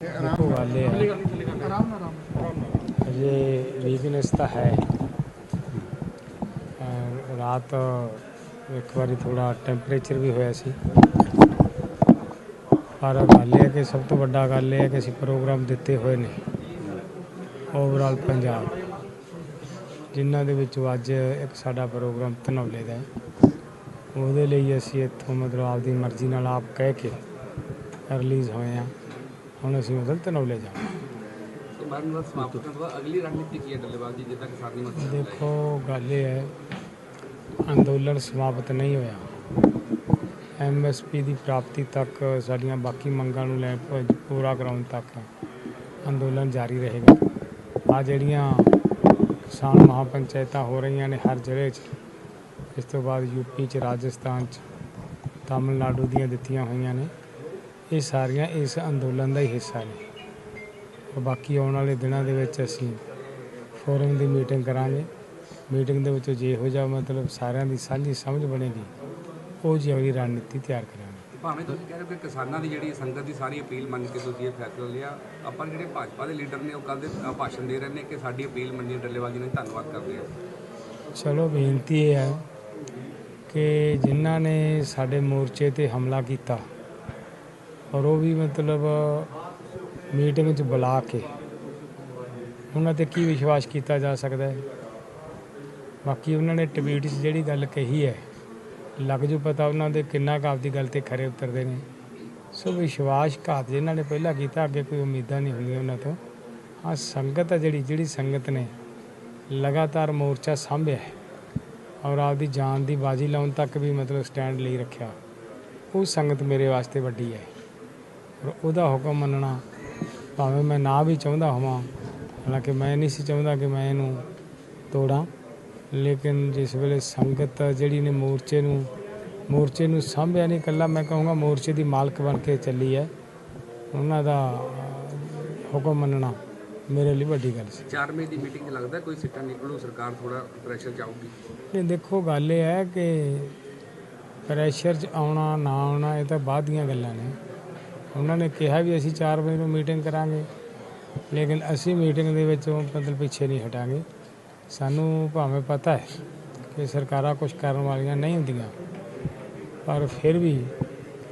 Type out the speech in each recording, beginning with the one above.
ਦੇਖੋ ਗੱਲ ਇਹ ਹੈ ਅਜੇ ਵੀਕਨੈਸ ਤਾਂ ਹੈ। ਰਾਤ ਇੱਕ ਵਾਰੀ ਥੋੜਾ ਟੈਂਪਰੇਚਰ ਵੀ ਹੋਇਆ ਸੀ। ਪਰ ਗੱਲ ਇਹ ਹੈ ਕਿ ਸਭ ਤੋਂ ਵੱਡਾ ਗੱਲ ਇਹ ਹੈ ਕਿ ਅਸੀਂ ਪ੍ਰੋਗਰਾਮ ਦਿੱਤੇ ਹੋਏ ਨੇ। ਓਵਰਆਲ ਪੰਜਾਬ। ਜਿਨ੍ਹਾਂ ਦੇ ਵਿੱਚੋਂ ਅੱਜ ਇੱਕ ਸਾਡਾ ਪ੍ਰੋਗਰਾਮ ਧਨੌਲੇ ਦਾ ਉਹਦੇ ਲਈ ਅਸੀਂ ਇੱਥੋਂ ਮਤਲਬ ਆਪਦੀ ਮਰਜ਼ੀ ਨਾਲ ਆਪ ਕਹਿ ਕੇ ਰਿਲੀਜ਼ ਹੋਏ ਹਾਂ। ਹੁਣ ਅਸੀਂ ਉਧਰ ਧਨੌਲੇ ਜਾਵਾਂਗੇ। ਦਾ ਸਮਾਪਤ ਕਰਨ ਤੋਂ ਬਾਅਦ ਅਗਲੀ ਰਣਨੀਤੀ ਕੀ ਹੈ ਡੱਲੇਵਾਲ ਜੀ ਜਿੱਦਾਂ ਕਿਸਾਨੀ ਮਸਲਾ ਦੇਖੋ ਗੱਲ ਇਹ ਹੈ ਅੰਦੋਲਨ ਸਮਾਪਤ ਨਹੀਂ ਹੋਇਆ। ਐਮਐਸਪੀ ਦੀ ਪ੍ਰਾਪਤੀ ਤੱਕ ਸਾਡੀਆਂ ਬਾਕੀ ਮੰਗਾਂ ਨੂੰ ਲੈ ਪੂਰਾ ਕਰਾਉਣ ਤੱਕ ਅੰਦੋਲਨ ਜਾਰੀ ਰਹੇਗਾ। ਆ ਜਿਹੜੀਆਂ ਕਿਸਾਨ ਮਹਾਪੰਚਾਇਤਾਂ ਹੋ ਰਹੀਆਂ ਨੇ ਹਰ ਜ਼ਿਲ੍ਹੇ 'ਚ ਇਸ ਤੋਂ ਬਾਅਦ ਯੂਪੀ 'ਚ ਰਾਜਸਥਾਨ 'ਚ ਤਾਮਿਲਨਾਡੂ ਦੀਆਂ ਦਿੱਤੀਆਂ ਹੋਈਆਂ ਨੇ। ਇਹ ਸਾਰੀਆਂ ਇਸ ਅੰਦੋਲਨ ਦਾ ਹੀ ਹਿੱਸਾ ਨੇ। ਔਰ ਬਾਕੀ ਆਉਣ ਵਾਲੇ ਦਿਨਾਂ ਦੇ ਵਿੱਚ ਅਸੀਂ ਫੋਰਮ ਦੀ ਮੀਟਿੰਗ ਕਰਾਂਗੇ। ਮੀਟਿੰਗ ਦੇ ਵਿੱਚ ਜੇ ਇਹੋ ਜਿਹਾ ਮਤਲਬ ਸਾਰਿਆਂ ਦੀ ਸਾਂਝੀ ਸਮਝ ਬਣੇਗੀ ਉਹ ਜਿਹੀ ਅਗਲੀ ਰਣਨੀਤੀ ਤਿਆਰ ਕਰਾਂਗੇ। ਭਾਵੇਂ ਤੁਸੀਂ ਕਹਿ ਰਹੇ ਹੋ ਕਿ ਕਿਸਾਨਾਂ ਦੀ ਜਿਹੜੀ ਸੰਗਤ ਦੀ ਸਾਰੀ ਅਪੀਲ ਮੰਨ ਕੇ ਤੁਸੀਂ ਇਹ ਫੈਸਲਾ ਲਿਆ ਆਪਾਂ ਜਿਹੜੇ ਭਾਜਪਾ ਦੇ ਲੀਡਰ ਨੇ ਉਹ ਕੱਲ ਦੇ ਭਾਸ਼ਣ ਦੇ ਰਹੇ ਨੇ ਕਿ ਸਾਡੀ ਅਪੀਲ ਮੰਨੀ ਹੈ ਡੱਲੇਵਾਲ ਜੀ ਨੇ ਧੰਨਵਾਦ ਕਰਦੇ ਹਾਂ। ਚਲੋ ਬੇਨਤੀ ਇਹ ਹੈ ਕਿ ਜਿਨ੍ਹਾਂ ਨੇ ਸਾਡੇ ਮੋਰਚੇ ਤੇ ਹਮਲਾ ਕੀਤਾ ਔਰ ਉਹ ਵੀ ਮਤਲਬ ਮੀਟਿੰਗ 'ਚ ਬੁਲਾ ਕੇ ਉਹਨਾਂ ਤੇ ਕੀ ਵਿਸ਼ਵਾਸ ਕੀਤਾ ਜਾ ਸਕਦਾ ਹੈ? ਬਾਕੀ ਉਹਨਾਂ ਨੇ ਟਵੀਟ 'ਚ ਜਿਹੜੀ ਗੱਲ ਕਹੀ ਹੈ, ਲੱਗ ਜੂ ਪਤਾ ਉਹਨਾਂ ਦੇ ਕਿੰਨਾ ਕੁ ਆਪਦੀ ਗੱਲ ਤੇ ਖਰੇ ਉਤਰਦੇ ਨੇ। ਸੋ ਵਿਸ਼ਵਾਸ ਘਾਤ ਜਿਨ੍ਹਾਂ ਨੇ ਪਹਿਲਾਂ ਕੀਤਾ, ਅੱਗੇ ਕੋਈ ਉਮੀਦਾਂ ਨਹੀਂ ਹੁੰਦੀਆਂ ਉਹਨਾਂ ਤੋਂ। ਹਾਂ ਸੰਗਤ ਹੈ ਜਿਹੜੀ ਜਿਹੜੀ ਸੰਗਤ ਨੇ ਲਗਾਤਾਰ ਮੋਰਚਾ ਸਾਂਭਿਆ ਹੈ ਔਰ ਆਪਦੀ ਜਾਨ ਦੀ ਬਾਜੀ ਲਾਉਣ ਤੱਕ ਵੀ ਮਤਲਬ ਸਟੈਂਡ ਲਈ ਰੱਖਿਆ। ਉਹ ਸੰਗਤ ਮੇਰੇ ਵਾਸਤੇ ਵੱਡੀ ਹੈ। ਔਰ ਉਹਦਾ ਹੁਕਮ ਮੰਨਣਾ ਭਾਵੇਂ ਮੈਂ ਨਾ ਵੀ ਚਾਹੁੰਦਾ ਹੋਵਾਂ ਹਾਲਾਂਕਿ ਮੈਂ ਨਹੀਂ ਸੀ ਚਾਹੁੰਦਾ ਕਿ ਮੈਂ ਇਹਨੂੰ ਤੋੜਾਂ ਲੇਕਿਨ ਜਿਸ ਵੇਲੇ ਸੰਗਤ ਜਿਹੜੀ ਨੇ ਮੋਰਚੇ ਨੂੰ ਮੋਰਚੇ ਨੂੰ ਸਾਂਭਿਆ ਨਹੀਂ ਇਕੱਲਾ ਮੈਂ ਕਹੂੰਗਾ ਮੋਰਚੇ ਦੀ ਮਾਲਕ ਬਣ ਕੇ ਚੱਲੀ ਹੈ ਉਹਨਾਂ ਦਾ ਹੁਕਮ ਮੰਨਣਾ ਮੇਰੇ ਲਈ ਵੱਡੀ ਗੱਲ ਸੀ। 4 ਮਈ ਦੀ ਮੀਟਿੰਗ 'ਚ ਲੱਗਦਾ ਕੋਈ ਸਿੱਟਾ ਨਿਕਲੂ ਸਰਕਾਰ ਥੋੜਾ ਪ੍ਰੈਸ਼ਰ ਚ ਆਊਗੀ? ਨਹੀਂ ਦੇਖੋ ਗੱਲ ਇਹ ਹੈ ਕਿ ਪ੍ਰੈਸ਼ਰ 'ਚ ਆਉਣਾ ਨਾ ਆਉਣਾ ਇਹ ਤਾਂ ਬਾਅਦ ਦੀਆਂ ਗੱਲਾਂ ਨੇ। ਉਹਨਾਂ ਨੇ ਕਿਹਾ ਵੀ ਅਸੀਂ 4 ਵਜੇ ਨੂੰ ਮੀਟਿੰਗ ਕਰਾਂਗੇ, ਲੇਕਿਨ ਅਸੀਂ ਮੀਟਿੰਗ ਦੇ ਵਿੱਚੋਂ ਮਤਲਬ ਪਿੱਛੇ ਨਹੀਂ ਹਟਾਂਗੇ। ਸਾਨੂੰ ਭਾਵੇਂ ਪਤਾ ਹੈ ਕਿ ਸਰਕਾਰਾਂ ਕੁਝ ਕਰਨ ਵਾਲੀਆਂ ਨਹੀਂ ਹੁੰਦੀਆਂ, ਪਰ ਫਿਰ ਵੀ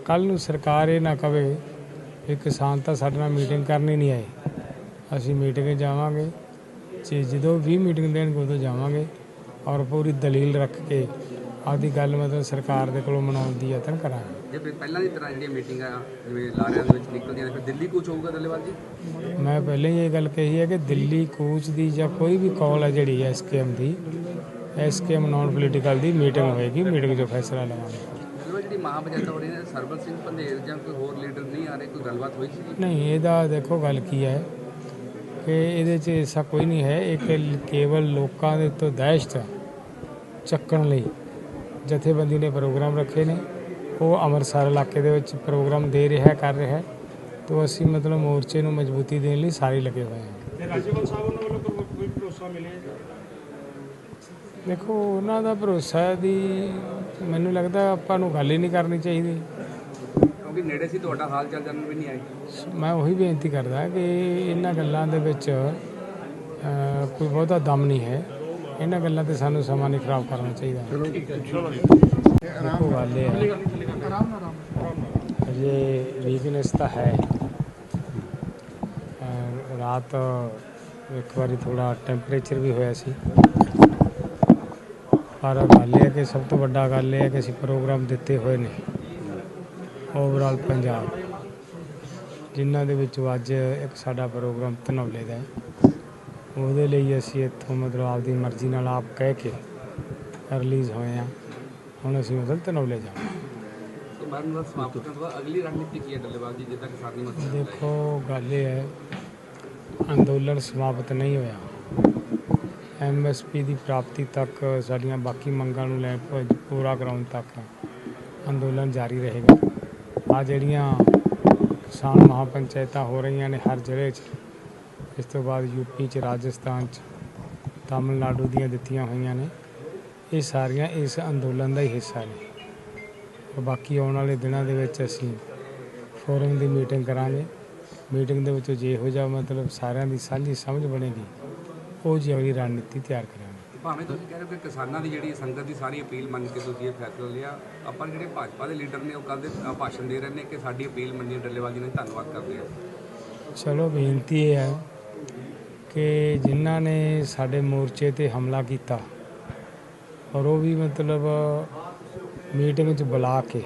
ਕੱਲ ਨੂੰ ਸਰਕਾਰ ਇਹ ਨਾ ਕਵੇ ਕਿ ਕਿਸਾਨ ਤਾਂ ਸਾਡੇ ਨਾਲ ਮੀਟਿੰਗ ਕਰਨੀ ਨਹੀਂ ਆਏ। ਅਸੀਂ ਮੀਟਿੰਗ ਜਾਵਾਂਗੇ, ਜੇ ਜਦੋਂ ਵੀ ਮੀਟਿੰਗ ਦੇਣਗੇ ਉਦੋਂ ਜਾਵਾਂਗੇ ਔਰ ਪੂਰੀ ਦਲੀਲ ਰੱਖ ਕੇ ਆਪਦੀ ਗੱਲ ਮਤਲਬ ਸਰਕਾਰ ਦੇ ਕੋਲੋਂ ਮਨਾਉਣ ਦੀ ਯਤਨ ਕਰਾਂਗੇ। ਜੇ ਫਿਰ ਪਹਿਲਾਂ ਦੀ ਤਰ੍ਹਾਂ ਜਿਹੜੀਆਂ ਮੀਟਿੰਗਾਂ ਜਿਵੇਂ ਲਾਰਿਆਂ ਦੇ ਵਿੱਚ ਨਿਕਲਦੀਆਂ ਨੇ ਫਿਰ ਦਿੱਲੀ ਕੁਝ ਹੋਊਗਾ ਡੱਲੇਵਾਲ ਜੀ। ਮੈਂ ਪਹਿਲਾਂ ਹੀ ਇਹ ਗੱਲ ਕਹੀ ਹੈ ਕਿ ਦਿੱਲੀ ਕੂਚ ਦੀ ਜਾਂ ਕੋਈ ਵੀ ਕਾਲ ਹੈ ਜਿਹੜੀ ਐਸਕੇਐਮ ਦੀ ਐਸਕੇਐਮ ਨਾਨ ਪੋਲੀਟੀਕਲ ਦੀ ਮੀਟਿੰਗ ਹੋਏਗੀ ਮੀਟਿੰਗ 'ਚੋਂ ਫੈਸਲਾ ਲਵਾਂਗੇ। ਜਿਹੜੀ ਮਹਾਪੰਚਾਇਤਾਂ ਹੋ ਰਹੀਆਂ ਨੇ ਸਰਬਤ ਸਿੰਘ ਪੰਧੇਰ ਜਾਂ ਕੋਈ ਹੋਰ ਲੀਡਰ ਨਹੀਂ ਆ ਰਹੇ ਕੋਈ ਗੱਲਬਾਤ ਹੋਈ ਸੀ? ਨਹੀਂ ਇਹਦਾ ਦੇਖੋ ਗੱਲ ਕੀ ਹੈ ਕਿ ਇਹਦੇ 'ਚ ਐਸਾ ਕੋਈ ਨਹੀਂ ਹੈ ਇਹ ਕੇਵਲ ਲੋਕਾਂ ਦੇ ਉੱਤੇ ਦਹਿਸ਼ਤ ਚੱਕਣ ਲਈ ਜਥੇਬੰਦੀ ਨੇ ਪ੍ਰੋਗਰਾਮ ਰੱਖੇ ਨੇ। ਉਹ ਅੰਮ੍ਰਿਤਸਰ ਇਲਾਕੇ ਦੇ ਵਿੱਚ ਪ੍ਰੋਗਰਾਮ ਦੇ ਰਿਹਾ ਕਰ ਰਿਹਾ। ਹੈ। ਤੋਂ ਅਸੀਂ ਮਤਲਬ ਮੋਰਚੇ ਨੂੰ ਮਜ਼ਬੂਤੀ ਦੇਣ ਲਈ ਸਾਰੇ ਲੱਗੇ ਹੋਏ ਹਾਂ। ਰਾਜੇਵਾਲ ਸਾਹਿਬ ਉਹਨਾਂ ਵੱਲੋਂ ਕੋਈ ਕੋਈ ਭਰੋਸਾ ਮਿਲਿਆ ਦੇਖੋ ਉਹਨਾਂ ਦਾ ਭਰੋਸਾ ਦੀ ਮੈਨੂੰ ਲੱਗਦਾ ਆਪਾਂ ਨੂੰ ਗੱਲ ਹੀ ਨਹੀਂ ਕਰਨੀ ਚਾਹੀਦੀ। ਕਿਉਂਕਿ ਨੇੜੇ ਸੀ ਤੁਹਾਡਾ ਹਾਲ ਚਾਲ ਜਾਣਨ ਵੀ ਨਹੀਂ ਆਏ। ਮੈਂ ਉਹੀ ਬੇਨਤੀ ਕਰਦਾ ਕਿ ਇਹਨਾਂ ਗੱਲਾਂ ਦੇ ਵਿੱਚ ਕੋਈ ਬਹੁਤਾ ਦਮ ਨਹੀਂ ਹੈ। ਇਹਨਾਂ ਗੱਲਾਂ ਤੇ ਸਾਨੂੰ ਸਮਾਂ ਨਹੀਂ ਖਰਾਬ ਕਰਨਾ ਚਾਹੀਦਾ। ਵੀਕਨੈਸ ਤਾਂ ਹੈ ਅਹ, ਰਾਤ ਇੱਕ ਵਾਰੀ ਥੋੜਾ ਟੈਂਪਰੇਚਰ ਵੀ ਹੋਇਆ ਸੀ। ਪਰ ਗੱਲ ਇਹ ਹੈ ਕਿ ਸਭ ਤੋਂ ਵੱਡਾ ਗੱਲ ਇਹ ਹੈ ਕਿ ਅਸੀਂ ਪ੍ਰੋਗਰਾਮ ਦਿੱਤੇ ਹੋਏ ਨੇ। ਓਵਰਆਲ ਪੰਜਾਬ। ਜਿਨ੍ਹਾਂ ਦੇ ਵਿੱਚੋਂ ਅੱਜ ਇੱਕ ਸਾਡਾ ਪ੍ਰੋਗਰਾਮ ਤਨੌਲੇ ਦਾ ਉਹਦੇ ਲਈ ਅਸੀਂ ਇੱਥੋਂ ਮਤਲਬ ਆਪਦੀ ਮਰਜ਼ੀ ਨਾਲ ਆਪ ਕਹਿ ਕੇ ਰਿਲੀਜ਼ ਹੋਏ ਹਾਂ। ਹੁਣ ਅਸੀਂ ਮਤਲਬ ਤਨੌਲੇ ਜਾਵਾਂਗੇ। ਤੇ ਮਰਨ ਦਾ ਸਮਾਪਤ ਕਰਨ ਤੋਂ ਬਾਅਦ ਅਗਲੀ ਰਣਨੀਤੀ ਕੀ ਹੈ ਡੱਲੇਵਾਲ ਜੀ ਜਿੱਦਾਂ ਕਿਸਾਨੀ ਮਸਲਾ ਦੇਖੋ ਗੱਲ ਇਹ ਹੈ ਅੰਦੋਲਨ ਸਮਾਪਤ ਨਹੀਂ ਹੋਇਆ ਐਮਐਸਪੀ ਦੀ ਪ੍ਰਾਪਤੀ ਤੱਕ ਸਾਡੀਆਂ ਬਾਕੀ ਮੰਗਾਂ ਨੂੰ ਲੈ ਪ- ਪੂਰਾ ਕਰਾਉਣ ਤੱਕ ਅੰਦੋਲਨ ਜਾਰੀ ਰਹੇਗਾ ਆ ਜਿਹੜੀਆਂ ਕਿਸਾਨ ਮਹਾਪੰਚਾਇਤਾਂ ਹੋ ਰਹੀਆਂ ਨੇ ਹਰ ਜ਼ਿਲ੍ਹੇ 'ਚ ਇਸ ਤੋਂ ਬਾਅਦ ਯੂਪੀ 'ਚ ਰਾਜਸਥਾਨ 'ਚ ਤਾਮਿਲਨਾਡੂ ਦੀਆਂ ਦਿੱਤੀਆਂ ਹੋਈਆਂ ਨੇ ਇਹ ਸਾਰੀਆਂ ਇਸ ਅੰਦੋਲਨ ਦਾ ਹੀ ਹਿੱਸਾ ਨੇ ਬਾਕੀ ਆਉਣ ਵਾਲੇ ਦਿਨਾਂ ਦੇ ਵਿੱਚ ਅਸੀਂ ਫੋਰਮ ਦੀ ਮੀਟਿੰਗ ਕਰਾਂਗੇ। ਮੀਟਿੰਗ ਦੇ ਵਿੱਚ ਜਿਹੋ ਜਿਹਾ ਮਤਲਬ ਸਾਰਿਆਂ ਦੀ ਸਾਂਝੀ ਸਮਝ ਬਣੇਗੀ ਉਹ ਜਿਹੀ ਅਗਲੀ ਰਣਨੀਤੀ ਤਿਆਰ ਕਰਾਂਗੇ। ਭਾਵੇਂ ਤੁਸੀਂ ਕਹਿ ਰਹੇ ਹੋ ਕਿ ਕਿਸਾਨਾਂ ਦੀ ਜਿਹੜੀ ਸੰਗਤ ਦੀ ਸਾਰੀ ਅਪੀਲ ਮੰਨ ਕੇ ਤੁਸੀਂ ਇਹ ਫੈਸਲਾ ਲਿਆ ਆਪਾਂ ਜਿਹੜੇ ਭਾਜਪਾ ਦੇ ਲੀਡਰ ਨੇ ਉਹ ਕੱਲ ਦੇ ਭਾਸ਼ਣ ਦੇ ਰਹੇ ਨੇ ਕਿ ਸਾਡੀ ਅਪੀਲ ਮੰਨੀ ਡੱਲੇਵਾਲ ਜੀ ਨੇ ਧੰਨਵਾਦ ਕਰਦੇ ਹਾਂ। ਚਲੋ ਬੇਨਤੀ ਇਹ ਹੈ ਕਿ ਜਿਨ੍ਹਾਂ ਨੇ ਸਾਡੇ ਮੋਰਚੇ ਤੇ ਹਮਲਾ ਕੀਤਾ ਔਰ ਉਹ ਵੀ ਮਤਲਬ ਮੀਟਿੰਗ 'ਚ ਬੁਲਾ ਕੇ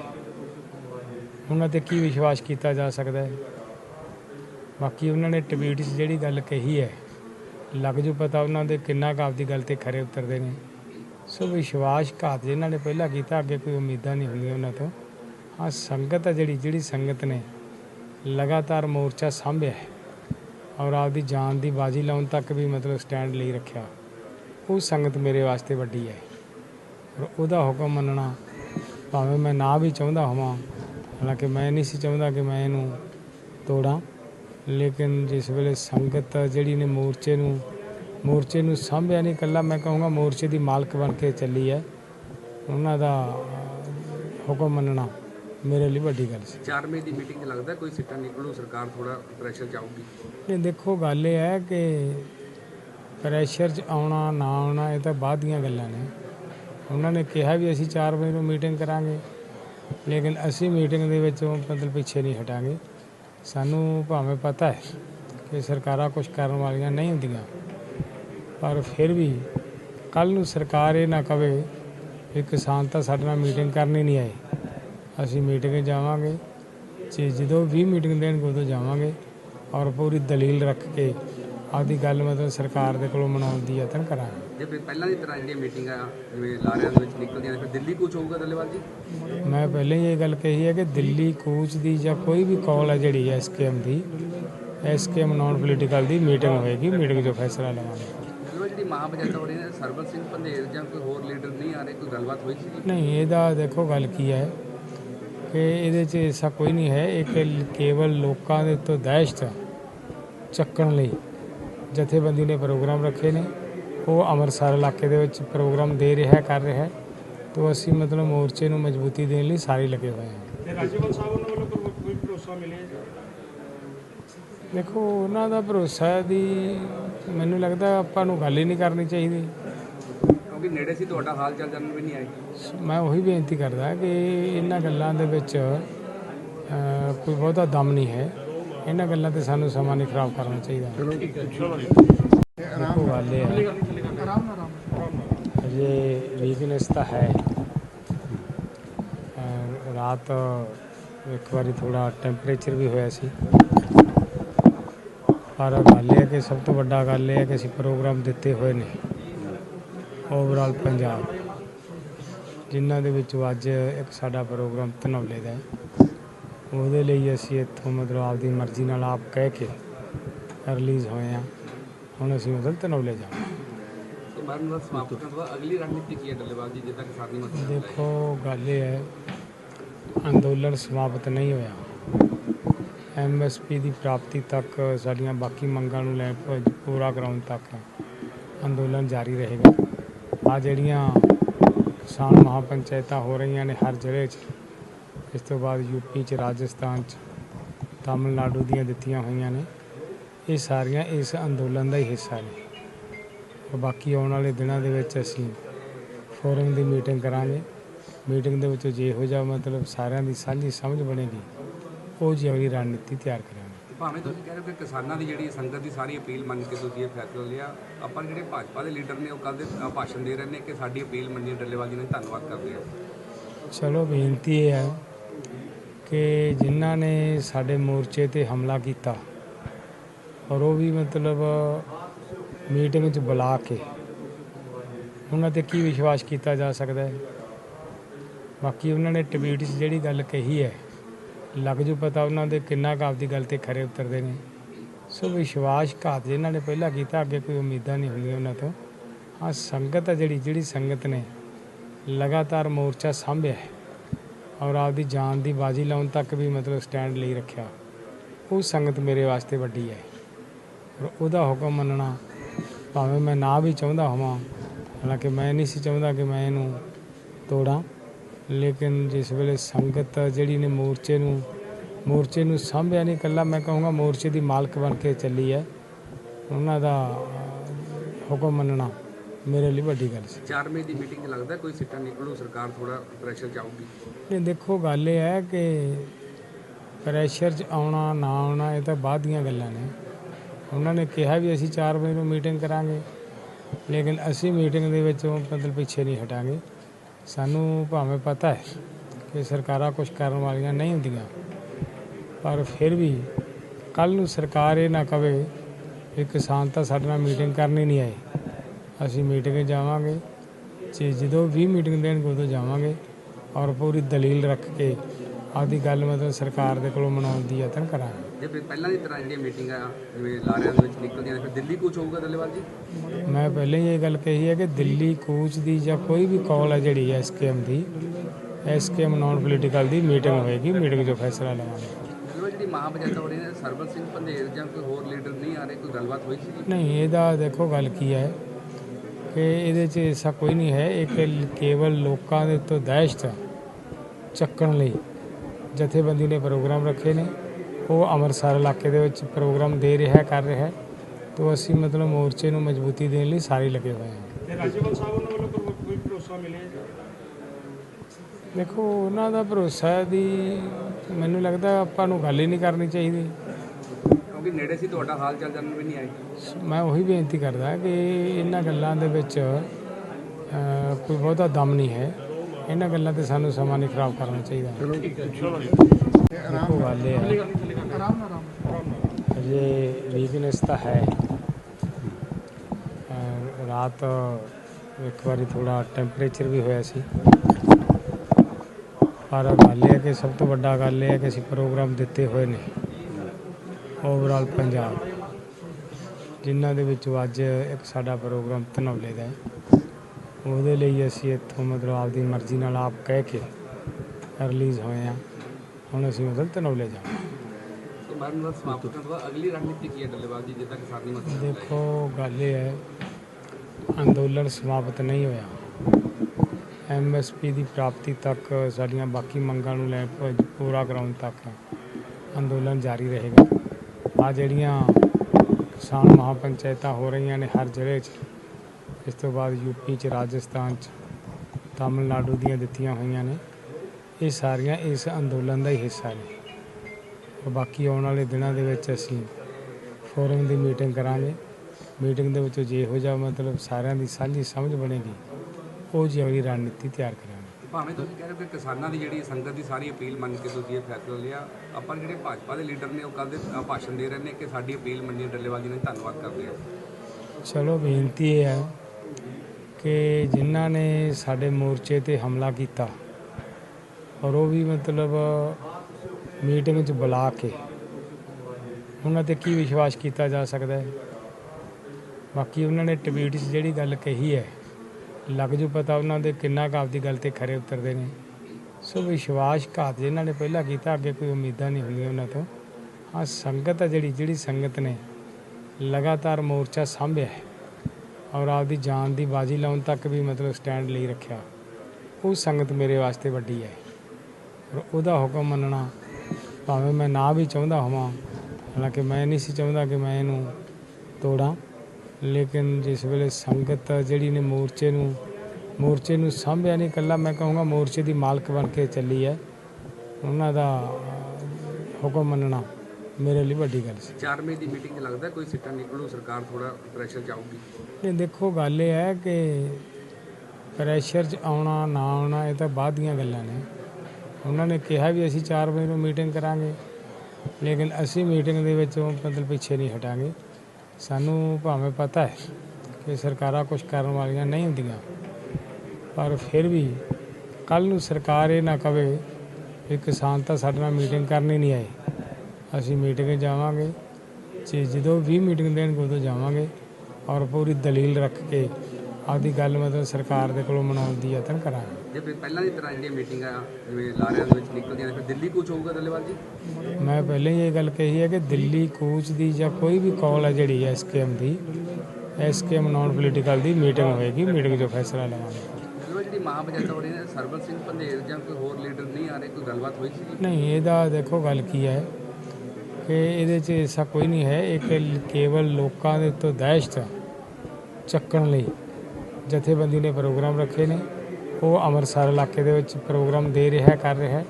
ਉਹਨਾਂ ਤੇ ਕੀ ਵਿਸ਼ਵਾਸ ਕੀਤਾ ਜਾ ਸਕਦਾ ਹੈ? ਬਾਕੀ ਉਹਨਾਂ ਨੇ ਟਵੀਟ 'ਚ ਜਿਹੜੀ ਗੱਲ ਕਹੀ ਹੈ, ਲੱਗ ਜੂ ਪਤਾ ਉਹਨਾਂ ਦੇ ਕਿੰਨਾ ਕੁ ਆਪਦੀ ਗੱਲ ਤੇ ਖਰੇ ਉਤਰਦੇ ਨੇ। ਸੋ ਵਿਸ਼ਵਾਸ ਘਾਤ ਜਿਨ੍ਹਾਂ ਨੇ ਪਹਿਲਾਂ ਕੀਤਾ, ਅੱਗੇ ਕੋਈ ਉਮੀਦਾਂ ਨਹੀਂ ਹੁੰਦੀਆਂ ਉਹਨਾਂ ਤੋਂ। ਹਾਂ ਸੰਗਤ ਹੈ ਜਿਹੜੀ ਜਿਹੜੀ ਸੰਗਤ ਨੇ ਲਗਾਤਾਰ ਮੋਰਚਾ ਸਾਂਭਿਆ ਹੈ ਔਰ ਆਪਦੀ ਜਾਨ ਦੀ ਬਾਜੀ ਲਾਉਣ ਤੱਕ ਵੀ ਮਤਲਬ ਸਟੈਂਡ ਲਈ ਰੱਖਿਆ। ਉਹ ਸੰਗਤ ਮੇਰੇ ਵਾਸਤੇ ਵੱਡੀ ਹੈ ਔਰ ਉਹਦਾ ਹੁਕਮ ਮੰਨਣਾ ਭਾਵੇਂ ਮੈਂ ਨਾ ਵੀ ਚਾਹੁੰਦਾ ਹੋਵਾਂ ਹਾਲਾਂਕਿ ਮੈਂ ਨਹੀਂ ਸੀ ਚਾਹੁੰਦਾ ਕਿ ਮੈਂ ਇਹਨੂੰ ਤੋੜਾਂ। ਲੇਕਿਨ ਜਿਸ ਵੇਲੇ ਸੰਗਤ ਜਿਹੜੀ ਨੇ ਮੋਰਚੇ ਨੂੰ ਮੋਰਚੇ ਨੂੰ ਸਾਂਭਿਆ ਨਹੀਂ ਇਕੱਲਾ ਮੈਂ ਕਹੂੰਗਾ ਮੋਰਚੇ ਦੀ ਮਾਲਕ ਬਣ ਕੇ ਚੱਲੀ ਹੈ। ਉਹਨਾਂ ਦਾ ਹੁਕਮ ਮੰਨਣਾ ਮੇਰੇ ਲਈ ਵੱਡੀ ਗੱਲ ਸੀ। 4 ਮਈ ਦੀ ਮੀਟਿੰਗ 'ਚ ਲੱਗਦਾ ਕੋਈ ਸਿੱਟਾ ਨਿਕਲੂ ਸਰਕਾਰ ਥੋੜਾ ਪ੍ਰੈਸ਼ਰ ਚਾਹੂਗੀ ਨਹੀਂ ਦੇਖੋ ਗੱਲ ਇਹ ਹੈ ਕਿ ਪ੍ਰੈਸ਼ਰ 'ਚ ਆਉਣਾ ਨਾ ਆਉਣਾ ਇਹ ਤਾਂ ਬਾਅਦ ਦੀਆਂ ਗੱਲਾਂ ਨੇ। ਉਹਨਾਂ ਨੇ ਕਿਹਾ ਵੀ ਅਸੀਂ 4 ਵਜੇ ਨੂੰ ਮੀਟਿੰਗ ਕਰਾਂਗੇ, ਲੇਕਿਨ ਅਸੀਂ ਮੀਟਿੰਗ ਦੇ ਵਿੱਚੋਂ ਮਤਲਬ ਪਿੱਛੇ ਨਹੀਂ ਹਟਾਂਗੇ। ਸਾਨੂੰ ਭਾਵੇਂ ਪਤਾ ਹੈ ਕਿ ਸਰਕਾਰਾਂ ਕੁਝ ਕਰਨ ਵਾਲੀਆਂ ਨਹੀਂ ਹੁੰਦੀਆਂ, ਪਰ ਫਿਰ ਵੀ ਕੱਲ ਨੂੰ ਸਰਕਾਰ ਇਹ ਨਾ ਕਵੇ ਕਿ ਕਿਸਾਨ ਤਾਂ ਸਾਡੇ ਨਾਲ ਮੀਟਿੰਗ ਕਰਨੀ ਨਹੀਂ ਆਏ। ਅਸੀਂ ਮੀਟਿੰਗ ਜਾਵਾਂਗੇ, ਜੇ ਜਦੋਂ ਵੀ ਮੀਟਿੰਗ ਦੇਣਗੇ ਉਦੋਂ ਜਾਵਾਂਗੇ ਔਰ ਪੂਰੀ ਦਲੀਲ ਰੱਖ ਕੇ ਆਪਦੀ ਗੱਲ ਮਤਲਬ ਸਰਕਾਰ ਦੇ ਕੋਲੋਂ ਮਨਾਉਣ ਦੀ ਯਤਨ ਕਰਾਂਗੇ। ਜੇ ਫਿਰ ਪਹਿਲਾਂ ਦੀ ਤਰ੍ਹਾਂ ਜਿਹੜੀਆਂ ਮੀਟਿੰਗਾਂ ਜਿਵੇਂ ਲਾਰਿਆਂ ਦੇ ਵਿੱਚ ਨਿਕਲਦੀਆਂ ਨੇ ਫਿਰ ਦਿੱਲੀ ਕੁਝ ਹੋਊਗਾ ਡੱਲੇਵਾਲ ਜੀ। ਮੈਂ ਪਹਿਲਾਂ ਹੀ ਇਹ ਗੱਲ ਕਹੀ ਹੈ ਕਿ ਦਿੱਲੀ ਕੂਚ ਦੀ ਜਾਂ ਕੋਈ ਵੀ ਕਾਲ ਹੈ ਜਿਹੜੀ ਹੈ ਐਸਕੇਐਮ ਦੀ ਐਸਕੇਐਮ ਨਾਨ ਪੋਲੀਟੀਕਲ ਦੀ ਮੀਟਿੰਗ ਹੋਏਗੀ ਮੀਟਿੰਗ 'ਚੋਂ ਫੈਸਲਾ ਲਵਾਂਗੇ। ਜਿਹੜੀ ਮਹਾਪੰਚਾਇਤ ਹੋ ਰਹੀ ਨੇ ਸਰਬਤ ਸਿੰਘ ਪੰਧੇਰ ਜਾਂ ਕੋਈ ਹੋਰ ਲੀਡਰ ਨਹੀਂ ਆ ਰਹੇ ਕੋਈ ਗੱਲਬਾਤ ਹੋਈ ਸੀ? ਨਹੀਂ ਇਹਦਾ ਦੇਖੋ ਗੱਲ ਕੀ ਹੈ ਕਿ ਇਹਦੇ 'ਚ ਐਸਾ ਕੋਈ ਨਹੀਂ ਹੈ ਇਹ ਕੇਵਲ ਲੋਕਾਂ ਦੇ ਉੱਤੇ ਦਹਿਸ਼ਤ ਚੱਕਣ ਲਈ ਜਥੇਬੰਦੀ ਨੇ ਪ੍ਰੋਗਰਾਮ ਰੱਖੇ ਨੇ। ਉਹ ਅੰਮ੍ਰਿਤਸਰ ਇਲਾਕੇ ਦੇ ਵਿੱਚ ਪ੍ਰੋਗਰਾਮ ਦੇ ਰਿਹਾ ਕਰ ਰਿਹਾ ਹੈ। ਤੋਂ ਅਸੀਂ ਮਤਲਬ ਮੋਰਚੇ ਨੂੰ ਮਜ਼ਬੂਤੀ ਦੇਣ ਲਈ ਸਾਰੇ ਲੱਗੇ ਹੋਏ ਹਾਂ। ਤੇ ਰਾਜੇਵਾਲ ਸਾਹਿਬ ਉਹਨਾਂ ਵੱਲੋਂ ਕੋਈ ਕੋਈ ਭਰੋਸਾ ਮਿਲਿਆ ਜੀ? ਦੇਖੋ ਉਹਨਾਂ ਦਾ ਭਰੋਸਾ ਦੀ ਮੈਨੂੰ ਲੱਗਦਾ ਆਪਾਂ ਨੂੰ ਗੱਲ ਹੀ ਨਹੀਂ ਕਰਨੀ ਚਾਹੀਦੀ। ਕਿਉਂਕਿ ਨੇੜੇ ਸੀ ਤੁਹਾਡਾ ਹਾਲ ਚਾਲ ਜਾਣਨ ਵੀ ਨਹੀਂ ਆਏ। ਮੈਂ ਉਹੀ ਬੇਨਤੀ ਕਰਦਾ ਕਿ ਇਹਨਾਂ ਗੱਲਾਂ ਦੇ ਵਿੱਚ ਕੋਈ ਬਹੁਤਾ ਦਮ ਨਹੀਂ ਹੈ। ਇਹਨਾਂ ਗੱਲਾਂ ਤੇ ਸਾਨੂੰ ਸਮਾਂ ਨਹੀਂ ਖਰਾਬ ਕਰਨਾ ਚਾਹੀਦਾ। ਇਹ ਹੈ। ਅਜੇ ਵੀਕਨੈਸ ਤਾਂ ਹੈ। ਅ, ਰਾਤ ਇੱਕ ਵਾਰੀ ਥੋੜਾ ਟੈਂਪਰੇਚਰ ਵੀ ਹੋਇਆ ਸੀ। ਪਰ ਗੱਲ ਇਹ ਹੈ ਕਿ ਸਭ ਤੋਂ ਵੱਡਾ ਗੱਲ ਇਹ ਹੈ ਕਿ ਅਸੀਂ ਪ੍ਰੋਗਰਾਮ ਦਿੱਤੇ ਹੋਏ ਨੇ। ਓਵਰਆਲ ਪੰਜਾਬ। ਜਿਨ੍ਹਾਂ ਦੇ ਵਿੱਚੋਂ ਅੱਜ ਇੱਕ ਸਾਡਾ ਪ੍ਰੋਗਰਾਮ ਤਨੌਲੇ ਦਾ ਉਹਦੇ ਲਈ ਅਸੀਂ ਇੱਥੋਂ ਮਤਲਬ ਆਪਦੀ ਮਰਜ਼ੀ ਨਾਲ ਆਪ ਕਹਿ ਕੇ ਰਿਲੀਜ਼ ਹੋਏ ਆ ਹੁਣ ਅਸੀਂ ਮਤਲਬ ਧਨੌਲੇ ਜਾਵਾਂਗੇ। ਤੇ ਬਾਅਦ ਸਮਾਪਤ ਕਰਨ ਤੋਂ ਅਗਲੀ ਰਣਨੀਤੀ ਕੀ ਹੈ ਡੱਲੇਵਾਲ ਜੀ, ਜਿੱਦਾਂ ਕਿਸਾਨੀ ਮਸਲਾ ਦੇਖੋ, ਗੱਲ ਇਹ ਹੈ, ਅੰਦੋਲਨ ਸਮਾਪਤ ਨਹੀਂ ਹੋਇਆ। ਐਮਐਸਪੀ ਦੀ ਪ੍ਰਾਪਤੀ ਤੱਕ ਸਾਡੀਆਂ ਬਾਕੀ ਮੰਗਾਂ ਨੂੰ ਲੈ ਪ- ਪੂਰਾ ਕਰਾਉਣ ਤੱਕ ਅੰਦੋਲਨ ਜਾਰੀ ਰਹੇਗਾ। ਆ ਜਿਹੜੀਆਂ ਕਿਸਾਨ ਮਹਾਪੰਚਾਇਤਾਂ ਹੋ ਰਹੀਆਂ ਨੇ ਹਰ ਜ਼ਿਲ੍ਹੇ 'ਚ, ਇਸ ਤੋਂ ਬਾਅਦ ਯੂਪੀ 'ਚ, ਰਾਜਸਥਾਨ 'ਚ, ਤਾਮਿਲਨਾਡੂ ਦੀਆਂ ਦਿੱਤੀਆਂ ਹੋਈਆਂ ਨੇ। ਇਹ ਸਾਰੀਆਂ ਇਸ ਅੰਦੋਲਨ ਦਾ ਹੀ ਹਿੱਸਾ ਨੇ। ਬਾਕੀ ਆਉਣ ਵਾਲੇ ਦਿਨਾਂ ਦੇ ਵਿੱਚ ਅਸੀਂ ਫੋਰਮ ਦੀ ਮੀਟਿੰਗ ਕਰਾਂਗੇ। ਮੀਟਿੰਗ ਦੇ ਵਿੱਚ ਜਿਹੋ ਜਿਹਾ ਮਤਲਬ ਸਾਰਿਆਂ ਦੀ ਸਾਂਝੀ ਸਮਝ ਬਣੇਗੀ ਉਹ ਜਿਹੀ ਅਗਲੀ ਰਣਨੀਤੀ ਤਿਆਰ ਕਰਾਂਗੇ। ਭਾਵੇਂ ਤੁਸੀਂ ਕਹਿ ਰਹੇ ਹੋ ਕਿ ਕਿਸਾਨਾਂ ਦੀ ਜਿਹੜੀ ਸੰਗਤ ਦੀ ਸਾਰੀ ਅਪੀਲ ਮੰਨ ਕੇ ਤੁਸੀਂ ਇਹ ਫੈਸਲਾ ਲਿਆ ਆਪਾਂ ਜਿਹੜੇ ਭਾਜਪਾ ਦੇ ਲੀਡਰ ਨੇ ਉਹ ਕੱਲ ਦੇ ਭਾਸ਼ਣ ਦੇ ਰਹੇ ਨੇ ਕਿ ਸਾਡੀ ਅਪੀਲ ਮੰਨੀ ਡੱਲੇਵਾਲ ਜੀ ਨੇ ਧੰਨਵਾਦ ਕਰਦੇ ਹਾਂ। ਚਲੋ ਬੇਨਤੀ ਇਹ ਹੈ ਕਿ ਜਿਨ੍ਹਾਂ ਨੇ ਸਾਡੇ ਮੋਰਚੇ ਤੇ ਹਮਲਾ ਕੀਤਾ ਔਰ ਉਹ ਵੀ ਮਤਲਬ ਮੀਟਿੰਗ 'ਚ ਬੁਲਾ ਕੇ ਉਹਨਾਂ ਤੇ ਕੀ ਵਿਸ਼ਵਾਸ ਕੀਤਾ ਜਾ ਸਕਦਾ ਹੈ? ਬਾਕੀ ਉਹਨਾਂ ਨੇ ਟਵੀਟ 'ਚ ਜਿਹੜੀ ਗੱਲ ਕਹੀ ਹੈ, ਲੱਗ ਜੂ ਪਤਾ ਉਹਨਾਂ ਦੇ ਕਿੰਨਾ ਕੁ ਆਪਦੀ ਗੱਲ ਤੇ ਖਰੇ ਉਤਰਦੇ ਨੇ। ਸੋ ਵਿਸ਼ਵਾਸ ਘਾਤ ਜਿਨ੍ਹਾਂ ਨੇ ਪਹਿਲਾਂ ਕੀਤਾ, ਅੱਗੇ ਕੋਈ ਉਮੀਦਾਂ ਨਹੀਂ ਹੁੰਦੀਆਂ ਉਹਨਾਂ ਤੋਂ। ਹਾਂ ਸੰਗਤ ਹੈ ਜਿਹੜੀ ਜਿਹੜੀ ਸੰਗਤ ਨੇ ਲਗਾਤਾਰ ਮੋਰਚਾ ਸਾਂਭਿਆ ਹੈ ਔਰ ਆਪਦੀ ਜਾਨ ਦੀ ਬਾਜੀ ਲਾਉਣ ਤੱਕ ਵੀ ਮਤਲਬ ਸਟੈਂਡ ਲਈ ਰੱਖਿਆ। ਉਹ ਸੰਗਤ ਮੇਰੇ ਵਾਸਤੇ ਵੱਡੀ ਹੈ ਔਰ ਉਹਦਾ ਹੁਕਮ ਮੰਨਣਾ ਭਾਵੇਂ ਮੈਂ ਨਾ ਵੀ ਚਾਹੁੰਦਾ ਹੋਵਾਂ ਹਾਲਾਂਕਿ ਮੈਂ ਨਹੀਂ ਸੀ ਚਾਹੁੰਦਾ ਕਿ ਮੈਂ ਇਹਨੂੰ ਤੋੜਾਂ ਲੇਕਿਨ ਜਿਸ ਵੇਲੇ ਸੰਗਤ ਜਿਹੜੀ ਨੇ ਮੋਰਚੇ ਨੂੰ ਮੋਰਚੇ ਨੂੰ ਸਾਂਭਿਆ ਨਹੀਂ ਇਕੱਲਾ ਮੈਂ ਕਹੂੰਗਾ ਮੋਰਚੇ ਦੀ ਮਾਲਕ ਬਣ ਕੇ ਚੱਲੀ ਹੈ। ਉਹਨਾਂ ਦਾ ਹੁਕਮ ਮੰਨਣਾ ਮੇਰੇ ਲਈ ਵੱਡੀ ਗੱਲ ਸੀ। 4 ਮਈ ਦੀ ਮੀਟਿੰਗ ਲੱਗਦਾ ਕੋਈ ਸਿੱਟਾ ਨਿਕਲੂ ਸਰਕਾਰ ਥੋੜਾ ਪ੍ਰੈਸ਼ਰ ਚ ਆਊਗੀ? ਨਹੀਂ ਦੇਖੋ ਗੱਲ ਇਹ ਹੈ ਕਿ ਪ੍ਰੈਸ਼ਰ 'ਚ ਆਉਣਾ ਨਾ ਆਉਣਾ ਇਹ ਤਾਂ ਬਾਅਦ ਦੀਆਂ ਗੱਲਾਂ ਨੇ। ਉਹਨਾਂ ਨੇ ਕਿਹਾ ਵੀ ਅਸੀਂ 4 ਵਜੇ ਨੂੰ ਮੀਟਿੰਗ ਕਰਾਂਗੇ, ਲੇਕਿਨ ਅਸੀਂ ਮੀਟਿੰਗ ਦੇ ਵਿੱਚੋਂ ਮਤਲਬ ਪਿੱਛੇ ਨਹੀਂ ਹਟਾਂਗੇ। ਸਾਨੂੰ ਭਾਵੇਂ ਪਤਾ ਹੈ ਕਿ ਸਰਕਾਰਾਂ ਕੁਝ ਕਰਨ ਵਾਲੀਆਂ ਨਹੀਂ ਹੁੰਦੀਆਂ, ਪਰ ਫਿਰ ਵੀ ਕੱਲ ਨੂੰ ਸਰਕਾਰ ਇਹ ਨਾ ਕਵੇ ਕਿ ਕਿਸਾਨ ਤਾਂ ਸਾਡੇ ਨਾਲ ਮੀਟਿੰਗ ਕਰਨੀ ਨਹੀਂ ਆਏ। ਅਸੀਂ ਮੀਟਿੰਗ ਜਾਵਾਂਗੇ, ਜੇ ਜਦੋਂ ਵੀ ਮੀਟਿੰਗ ਦੇਣਗੇ ਉਦੋਂ ਜਾਵਾਂਗੇ ਔਰ ਪੂਰੀ ਦਲੀਲ ਰੱਖ ਕੇ ਆਪਦੀ ਗੱਲ ਮਤਲਬ ਸਰਕਾਰ ਦੇ ਕੋਲੋਂ ਮਨਾਉਣ ਦੀ ਯਤਨ ਕਰਾਂਗੇ। ਜੇ ਫਿਰ ਪਹਿਲਾਂ ਦੀ ਤਰ੍ਹਾਂ ਜਿਹੜੀਆਂ ਮੀਟਿੰਗਾਂ ਜਿਵੇਂ ਲਾਰਿਆਂ ਦੇ ਵਿੱਚ ਨਿਕਲਦੀਆਂ ਨੇ ਫਿਰ ਦਿੱਲੀ ਕੂਚ ਹੋਊਗਾ ਦੱਲੇਵਾਲ ਜੀ? ਮੈਂ ਪਹਿਲਾਂ ਹੀ ਇਹ ਗੱਲ ਕਹੀ ਹੈ ਕਿ ਦਿੱਲੀ ਕੂਚ ਦੀ ਜਾਂ ਕੋਈ ਵੀ ਕਾਲ ਹੈ ਜਿਹੜੀ ਐਸਕੇਐਮ ਦੀ ਐਸਕੇਐਮ ਨਾਨ ਪੋਲੀਟੀਕਲ ਦੀ ਮੀਟਿੰਗ ਹੋਏਗੀ ਮੀਟਿੰਗ 'ਚ ਫੈਸਲਾ ਲਵਾਂਗੇ। ਜਿਹੜੀ ਮਹਾਪੰਚਾਇਤ ਹੋ ਰਹੀ ਹੈ ਸਰਬਲ ਸਿੰਘ ਪੰਧੇਰ ਜਾਂ ਕੋਈ ਹੋਰ ਲੀਡਰ ਨਹੀਂ ਆ ਰਹੇ ਕੋਈ ਗੱਲਬਾਤ ਹੋਈ ਸੀ? ਨਹੀਂ ਇਹਦਾ ਦੇਖੋ ਗੱਲ ਕੀ ਹੈ ਕਿ ਇਹਦੇ 'ਚ ਐਸਾ ਕੋਈ ਨਹੀਂ ਹੈ ਇੱਕ ਕੇਵਲ ਲੋਕਾਂ ਦੇ ਉੱਤੇ ਦਹਿਸ਼ਤ ਚੱਕਣ ਲਈ ਜਥੇਬੰਦੀ ਨੇ ਪ੍ਰੋਗਰਾਮ ਰੱਖੇ ਨੇ। ਉਹ ਅੰਮ੍ਰਿਤਸਰ ਇਲਾਕੇ ਦੇ ਵਿੱਚ ਪ੍ਰੋਗਰਾਮ ਦੇ ਰਿਹਾ ਹੈ, ਕਰ ਰਿਹਾ ਹੈ। ਤੋਂ ਅਸੀਂ ਮਤਲਬ ਮੋਰਚੇ ਨੂੰ ਮਜ਼ਬੂਤੀ ਦੇਣ ਲਈ ਸਾਰੇ ਲੱਗੇ ਹੋਏ ਹਾਂ। ਤੇ ਰਾਜੇਵਾਲ ਸਾਹਿਬ ਉਹਨਾਂ ਵੱਲੋਂ ਕੋਈ ਭਰੋਸਾ ਮਿਲਿਆ ਜੀ? ਦੇਖੋ ਉਹਨਾਂ ਦਾ ਭਰੋਸਾ ਹੈ ਦੀ ਮੈਨੂੰ ਲੱਗਦਾ ਆਪਾਂ ਨੂੰ ਗੱਲ ਹੀ ਨਹੀਂ ਕਰਨੀ ਚਾਹੀਦੀ। ਕਿਉਂਕਿ ਨੇੜੇ ਸੀ ਤੁਹਾਡਾ ਹਾਲ ਚਾਲ ਜਾਣਨ ਵੀ ਨਹੀਂ ਆਏ। ਮੈਂ ਉਹੀ ਬੇਨਤੀ ਕਰਦਾ ਕਿ ਇਹਨਾਂ ਗੱਲਾਂ ਦੇ ਵਿੱਚ ਕੋਈ ਬਹੁਤਾ ਦਮ ਨਹੀਂ ਹੈ। ਇਹਨਾਂ ਗੱਲਾਂ ਤੇ ਸਾਨੂੰ ਸਮਾਂ ਨਹੀਂ ਖਰਾਬ ਕਰਨਾ ਚਾਹੀਦਾ। ਦੇਖੋ ਗੱਲ ਇਹ ਹੈ। ਅਜੇ ਵੀਕਨੈਸ ਤਾਂ ਹੈ ਰਾਤ ਇੱਕ ਵਾਰੀ ਥੋੜਾ ਟੈਂਪਰੇਚਰ ਵੀ ਹੋਇਆ ਸੀ। ਪਰ ਗੱਲ ਇਹ ਹੈ ਕਿ ਸਭ ਤੋਂ ਵੱਡਾ ਗੱਲ ਇਹ ਹੈ ਕਿ ਅਸੀਂ ਪ੍ਰੋਗਰਾਮ ਦਿੱਤੇ ਹੋਏ ਨੇ। ਓਵਰਆਲ ਪੰਜਾਬ। ਜਿਨ੍ਹਾਂ ਦੇ ਵਿੱਚੋਂ ਅੱਜ ਇੱਕ ਸਾਡਾ ਪ੍ਰੋਗਰਾਮ ਧਨੌਲੇ ਦਾ ਹੈ। ਉਹਦੇ ਲਈ ਅਸੀਂ ਇੱਥੋਂ ਮਤਲਬ ਆਪਦੀ ਮਰਜ਼ੀ ਨਾਲ ਆਪ ਕਹਿ ਕੇ ਰਿਲੀਜ਼ ਹੋਏ ਆ ਹੁਣ ਅਸੀਂ ਮਤਲਬ ਧਨੌਲੇ ਜਾਵਾਂਗੇ ਮਰਨ ਦਾ ਸਮਾਪਤ ਕਰਨ ਤੋਂ ਬਾਅਦ ਅਗਲੀ ਰਣਨੀਤੀ ਕੀ ਹੈ ਡੱਲੇਵਾਲ ਜੀ, ਜਿੱਦਾਂ ਕਿਸਾਨੀ ਮਸਲਾ ਦੇਖੋ, ਗੱਲ ਇਹ ਹੈ, ਅੰਦੋਲਨ ਸਮਾਪਤ ਨਹੀਂ ਹੋਇਆ। ਐਮਐਸਪੀ ਦੀ ਪ੍ਰਾਪਤੀ ਤੱਕ ਸਾਡੀਆਂ ਬਾਕੀ ਮੰਗਾਂ ਨੂੰ ਲੈ ਪ- ਪੂਰਾ ਕਰਾਉਣ ਤੱਕ ਅੰਦੋਲਨ ਜਾਰੀ ਰਹੇਗਾ। ਆ ਜਿਹੜੀਆਂ ਕਿਸਾਨ ਮਹਾਪੰਚਾਇਤਾਂ ਹੋ ਰਹੀਆਂ ਨੇ ਹਰ ਜ਼ਿਲ੍ਹੇ 'ਚ, ਇਸ ਤੋਂ ਬਾਅਦ ਯੂਪੀ 'ਚ, ਰਾਜਸਥਾਨ 'ਚ, ਤਾਮਿਲਨਾਡੂ ਦੀਆਂ ਦਿੱਤੀਆਂ ਹੋਈਆਂ ਨੇ, ਇਹ ਸਾਰੀਆਂ ਇਸ ਅੰਦੋਲਨ ਦਾ ਹੀ ਹਿੱਸਾ ਨੇ। ਬਾਕੀ ਆਉਣ ਵਾਲੇ ਦਿਨਾਂ ਦੇ ਵਿੱਚ ਅਸੀਂ ਫੋਰਮ ਦੀ ਮੀਟਿੰਗ ਕਰਾਂਗੇ। ਮੀਟਿੰਗ ਦੇ ਵਿੱਚ ਜੇ ਇਹੋ ਜਿਹਾ ਮਤਲਬ ਸਾਰਿਆਂ ਦੀ ਸਾਂਝੀ ਸਮਝ ਬਣੇਗੀ ਉਹ ਜਿਹੀ ਅਗਲੀ ਰਣਨੀਤੀ ਤਿਆਰ ਕਰਾਂਗੇ। ਭਾਵੇਂ ਤੁਸੀਂ ਕਹਿ ਰਹੇ ਹੋ ਕਿ ਕਿਸਾਨਾਂ ਦੀ ਜਿਹੜੀ ਸੰਗਤ ਦੀ ਸਾਰੀ ਅਪੀਲ ਮੰਨ ਕੇ ਤੁਸੀਂ ਇਹ ਫੈਸਲਾ ਲਿਆ ਆਪਾਂ ਜਿਹੜੇ ਭਾਜਪਾ ਦੇ ਲੀਡਰ ਨੇ ਉਹ ਕੱਲ ਦੇ ਭਾਸ਼ਣ ਦੇ ਰਹੇ ਨੇ ਕਿ ਸਾਡੀ ਅਪੀਲ ਮੰਨੀ ਹੈ ਡੱਲੇਵਾਲ ਜੀ ਨੇ ਧੰਨਵਾਦ ਕਰਦੇ ਹਾਂ। ਚਲੋ ਬੇਨਤੀ ਇਹ ਹੈ ਕਿ ਜਿਨ੍ਹਾਂ ਨੇ ਸਾਡੇ ਮੋਰਚੇ ਤੇ ਹਮਲਾ ਕੀਤਾ ਔਰ ਉਹ ਵੀ ਮਤਲਬ ਮੀਟਿੰਗ 'ਚ ਬੁਲਾ ਕੇ ਉਹਨਾਂ ਤੇ ਕੀ ਵਿਸ਼ਵਾਸ ਕੀਤਾ ਜਾ ਸਕਦਾ ਹੈ? ਬਾਕੀ ਉਹਨਾਂ ਨੇ ਟਵੀਟ 'ਚ ਜਿਹੜੀ ਗੱਲ ਕਹੀ ਹੈ, ਲੱਗ ਜੂ ਪਤਾ ਉਹਨਾਂ ਦੇ ਕਿੰਨਾ ਕੁ ਆਪਦੀ ਗੱਲ ਤੇ ਖਰੇ ਉਤਰਦੇ ਨੇ। ਸੋ ਵਿਸ਼ਵਾਸ ਘਾਤ ਜਿਨ੍ਹਾਂ ਨੇ ਪਹਿਲਾਂ ਕੀਤਾ, ਅੱਗੇ ਕੋਈ ਉਮੀਦਾਂ ਨਹੀਂ ਹੁੰਦੀਆਂ ਉਹਨਾਂ ਤੋਂ। ਹਾਂ ਸੰਗਤ ਹੈ ਜਿਹੜੀ ਜਿਹੜੀ ਸੰਗਤ ਨੇ ਲਗਾਤਾਰ ਮੋਰਚਾ ਸਾਂਭਿਆ ਹੈ ਔਰ ਆਪਦੀ ਜਾਨ ਦੀ ਬਾਜੀ ਲਾਉਣ ਤੱਕ ਵੀ ਮਤਲਬ ਸਟੈਂਡ ਲਈ ਰੱਖਿਆ। ਉਹ ਸੰਗਤ ਮੇਰੇ ਵਾਸਤੇ ਵੱਡੀ ਹੈ ਔਰ ਉਹਦਾ ਹੁਕਮ ਮੰਨਣਾ ਭਾਵੇਂ ਮੈਂ ਨਾ ਵੀ ਚਾਹੁੰਦਾ ਹੋਵਾਂ ਹਾਲਾਂਕਿ ਮੈਂ ਨਹੀਂ ਸੀ ਚਾਹੁੰਦਾ ਕਿ ਮੈਂ ਇਹਨੂੰ ਤੋੜਾਂ। ਲੇਕਿਨ ਜਿਸ ਵੇਲੇ ਸੰਗਤ ਜਿਹੜੀ ਨੇ ਮੋਰਚੇ ਨੂੰ ਮੋਰਚੇ ਨੂੰ ਸਾਂਭਿਆ ਨਹੀਂ ਇਕੱਲਾ ਮੈਂ ਕਹੂੰਗਾ ਮੋਰਚੇ ਦੀ ਮਾਲਕ ਬਣ ਕੇ ਚੱਲੀ ਹੈ। ਉਹਨਾਂ ਦਾ ਹੁਕਮ ਮੰਨਣਾ ਮੇਰੇ ਲਈ ਵੱਡੀ ਗੱਲ ਸੀ। 4 ਮਈ ਦੀ ਮੀਟਿੰਗ 'ਚ ਲੱਗਦਾ ਕੋਈ ਸਿੱਟਾ ਨਿਕਲੂ ਸਰਕਾਰ ਥੋੜਾ ਪ੍ਰੈਸ਼ਰ ਚ ਆਊਗੀ? ਨਹੀਂ ਦੇਖੋ ਗੱਲ ਇਹ ਹੈ ਕਿ ਪ੍ਰੈਸ਼ਰ 'ਚ ਆਉਣਾ ਨਾ ਆਉਣਾ ਇਹ ਤਾਂ ਬਾਅਦ ਦੀਆਂ ਗੱਲਾਂ ਨੇ। ਉਹਨਾਂ ਨੇ ਕਿਹਾ ਵੀ ਅਸੀਂ 4 ਵਜੇ ਨੂੰ ਮੀਟਿੰਗ ਕਰਾਂਗੇ, ਲੇਕਿਨ ਅਸੀਂ ਮੀਟਿੰਗ ਦੇ ਵਿੱਚੋਂ ਮਤਲਬ ਪਿੱਛੇ ਨਹੀਂ ਹਟਾਂਗੇ। ਸਾਨੂੰ ਭਾਵੇਂ ਪਤਾ ਹੈ ਕਿ ਸਰਕਾਰਾਂ ਕੁਝ ਕਰਨ ਵਾਲੀਆਂ ਨਹੀਂ ਹੁੰਦੀਆਂ, ਪਰ ਫਿਰ ਵੀ ਕੱਲ ਨੂੰ ਸਰਕਾਰ ਇਹ ਨਾ ਕਵੇ ਕਿ ਕਿਸਾਨ ਤਾਂ ਸਾਡੇ ਨਾਲ ਮੀਟਿੰਗ ਕਰਨੀ ਨਹੀਂ ਆਏ। ਅਸੀਂ ਮੀਟਿੰਗ ਜਾਵਾਂਗੇ, ਜੇ ਜਦੋਂ ਵੀ ਮੀਟਿੰਗ ਦੇਣਗੇ ਉਦੋਂ ਜਾਵਾਂਗੇ ਔਰ ਪੂਰੀ ਦਲੀਲ ਰੱਖ ਕੇ ਆਪਦੀ ਗੱਲ ਮਤਲਬ ਸਰਕਾਰ ਦੇ ਕੋਲੋਂ ਮਨਾਉਣ ਦੀ ਯਤਨ ਕਰਾਂਗੇ। ਜੇ ਫਿਰ ਪਹਿਲਾਂ ਦੀ ਤਰ੍ਹਾਂ ਜਿਹੜੀਆਂ ਮੀਟਿੰਗਾਂ ਜਿਵੇਂ ਲਾਰਿਆਂ ਦੇ ਵਿੱਚ ਨਿਕਲਦੀਆਂ ਨੇ ਫਿਰ ਦਿੱਲੀ ਕੂਚ ਹੋਊਗਾ ਦੱਲੇਵਾਲ ਜੀ। ਮੈਂ ਪਹਿਲਾਂ ਹੀ ਇਹ ਗੱਲ ਕਹੀ ਹੈ ਕਿ ਦਿੱਲੀ ਕੂਚ ਦੀ ਜਾਂ ਕੋਈ ਵੀ ਕਾਲ ਹੈ ਜਿਹੜੀ ਐਸਕੇਐਮ ਦੀ ਐਸਕੇਐਮ ਨਾਨ ਪੋਲੀਟੀਕਲ ਦੀ ਮੀਟਿੰਗ ਹੋਏਗੀ ਮੀਟਿੰਗ 'ਚ ਫੈਸਲਾ ਲਵਾਂਗੇ। ਜਿਹੜੀ ਜਿਹੜੀ ਮਹਾ ਪੰਚਾਇਤ ਹੋ ਰਹੀ ਹੈ ਸਰਬਤ ਸਿੰਘ ਪੰਧੇਰ ਜਾਂ ਕੋਈ ਹੋਰ ਲੀਡਰ ਨਹੀਂ ਆ ਰਹੇ ਕੋਈ ਗੱਲਬਾਤ ਹੋਈ ਸੀ? ਨਹੀਂ ਇਹਦਾ ਦੇਖੋ ਗੱਲ ਕੀ ਹੈ ਕਿ ਇਹਦੇ 'ਚ ਐਸਾ ਕੋਈ ਨਹੀਂ ਹੈ ਇੱਕ ਕੇਵਲ ਲੋਕਾਂ ਦੇ ਉੱਤੇ ਦਹਿਸ਼ਤ ਚੱਕਣ ਲਈ ਜਥੇਬੰਦੀ ਨੇ ਪ੍ਰੋਗਰਾਮ ਰੱਖੇ ਨੇ। ਉਹ ਅੰਮ੍ਰਿਤਸਰ ਇਲਾਕੇ ਦੇ ਵਿੱਚ ਪ੍ਰੋਗਰਾਮ ਦੇ ਰਿਹਾ ਕਰ ਰਿਹਾ ਹੈ।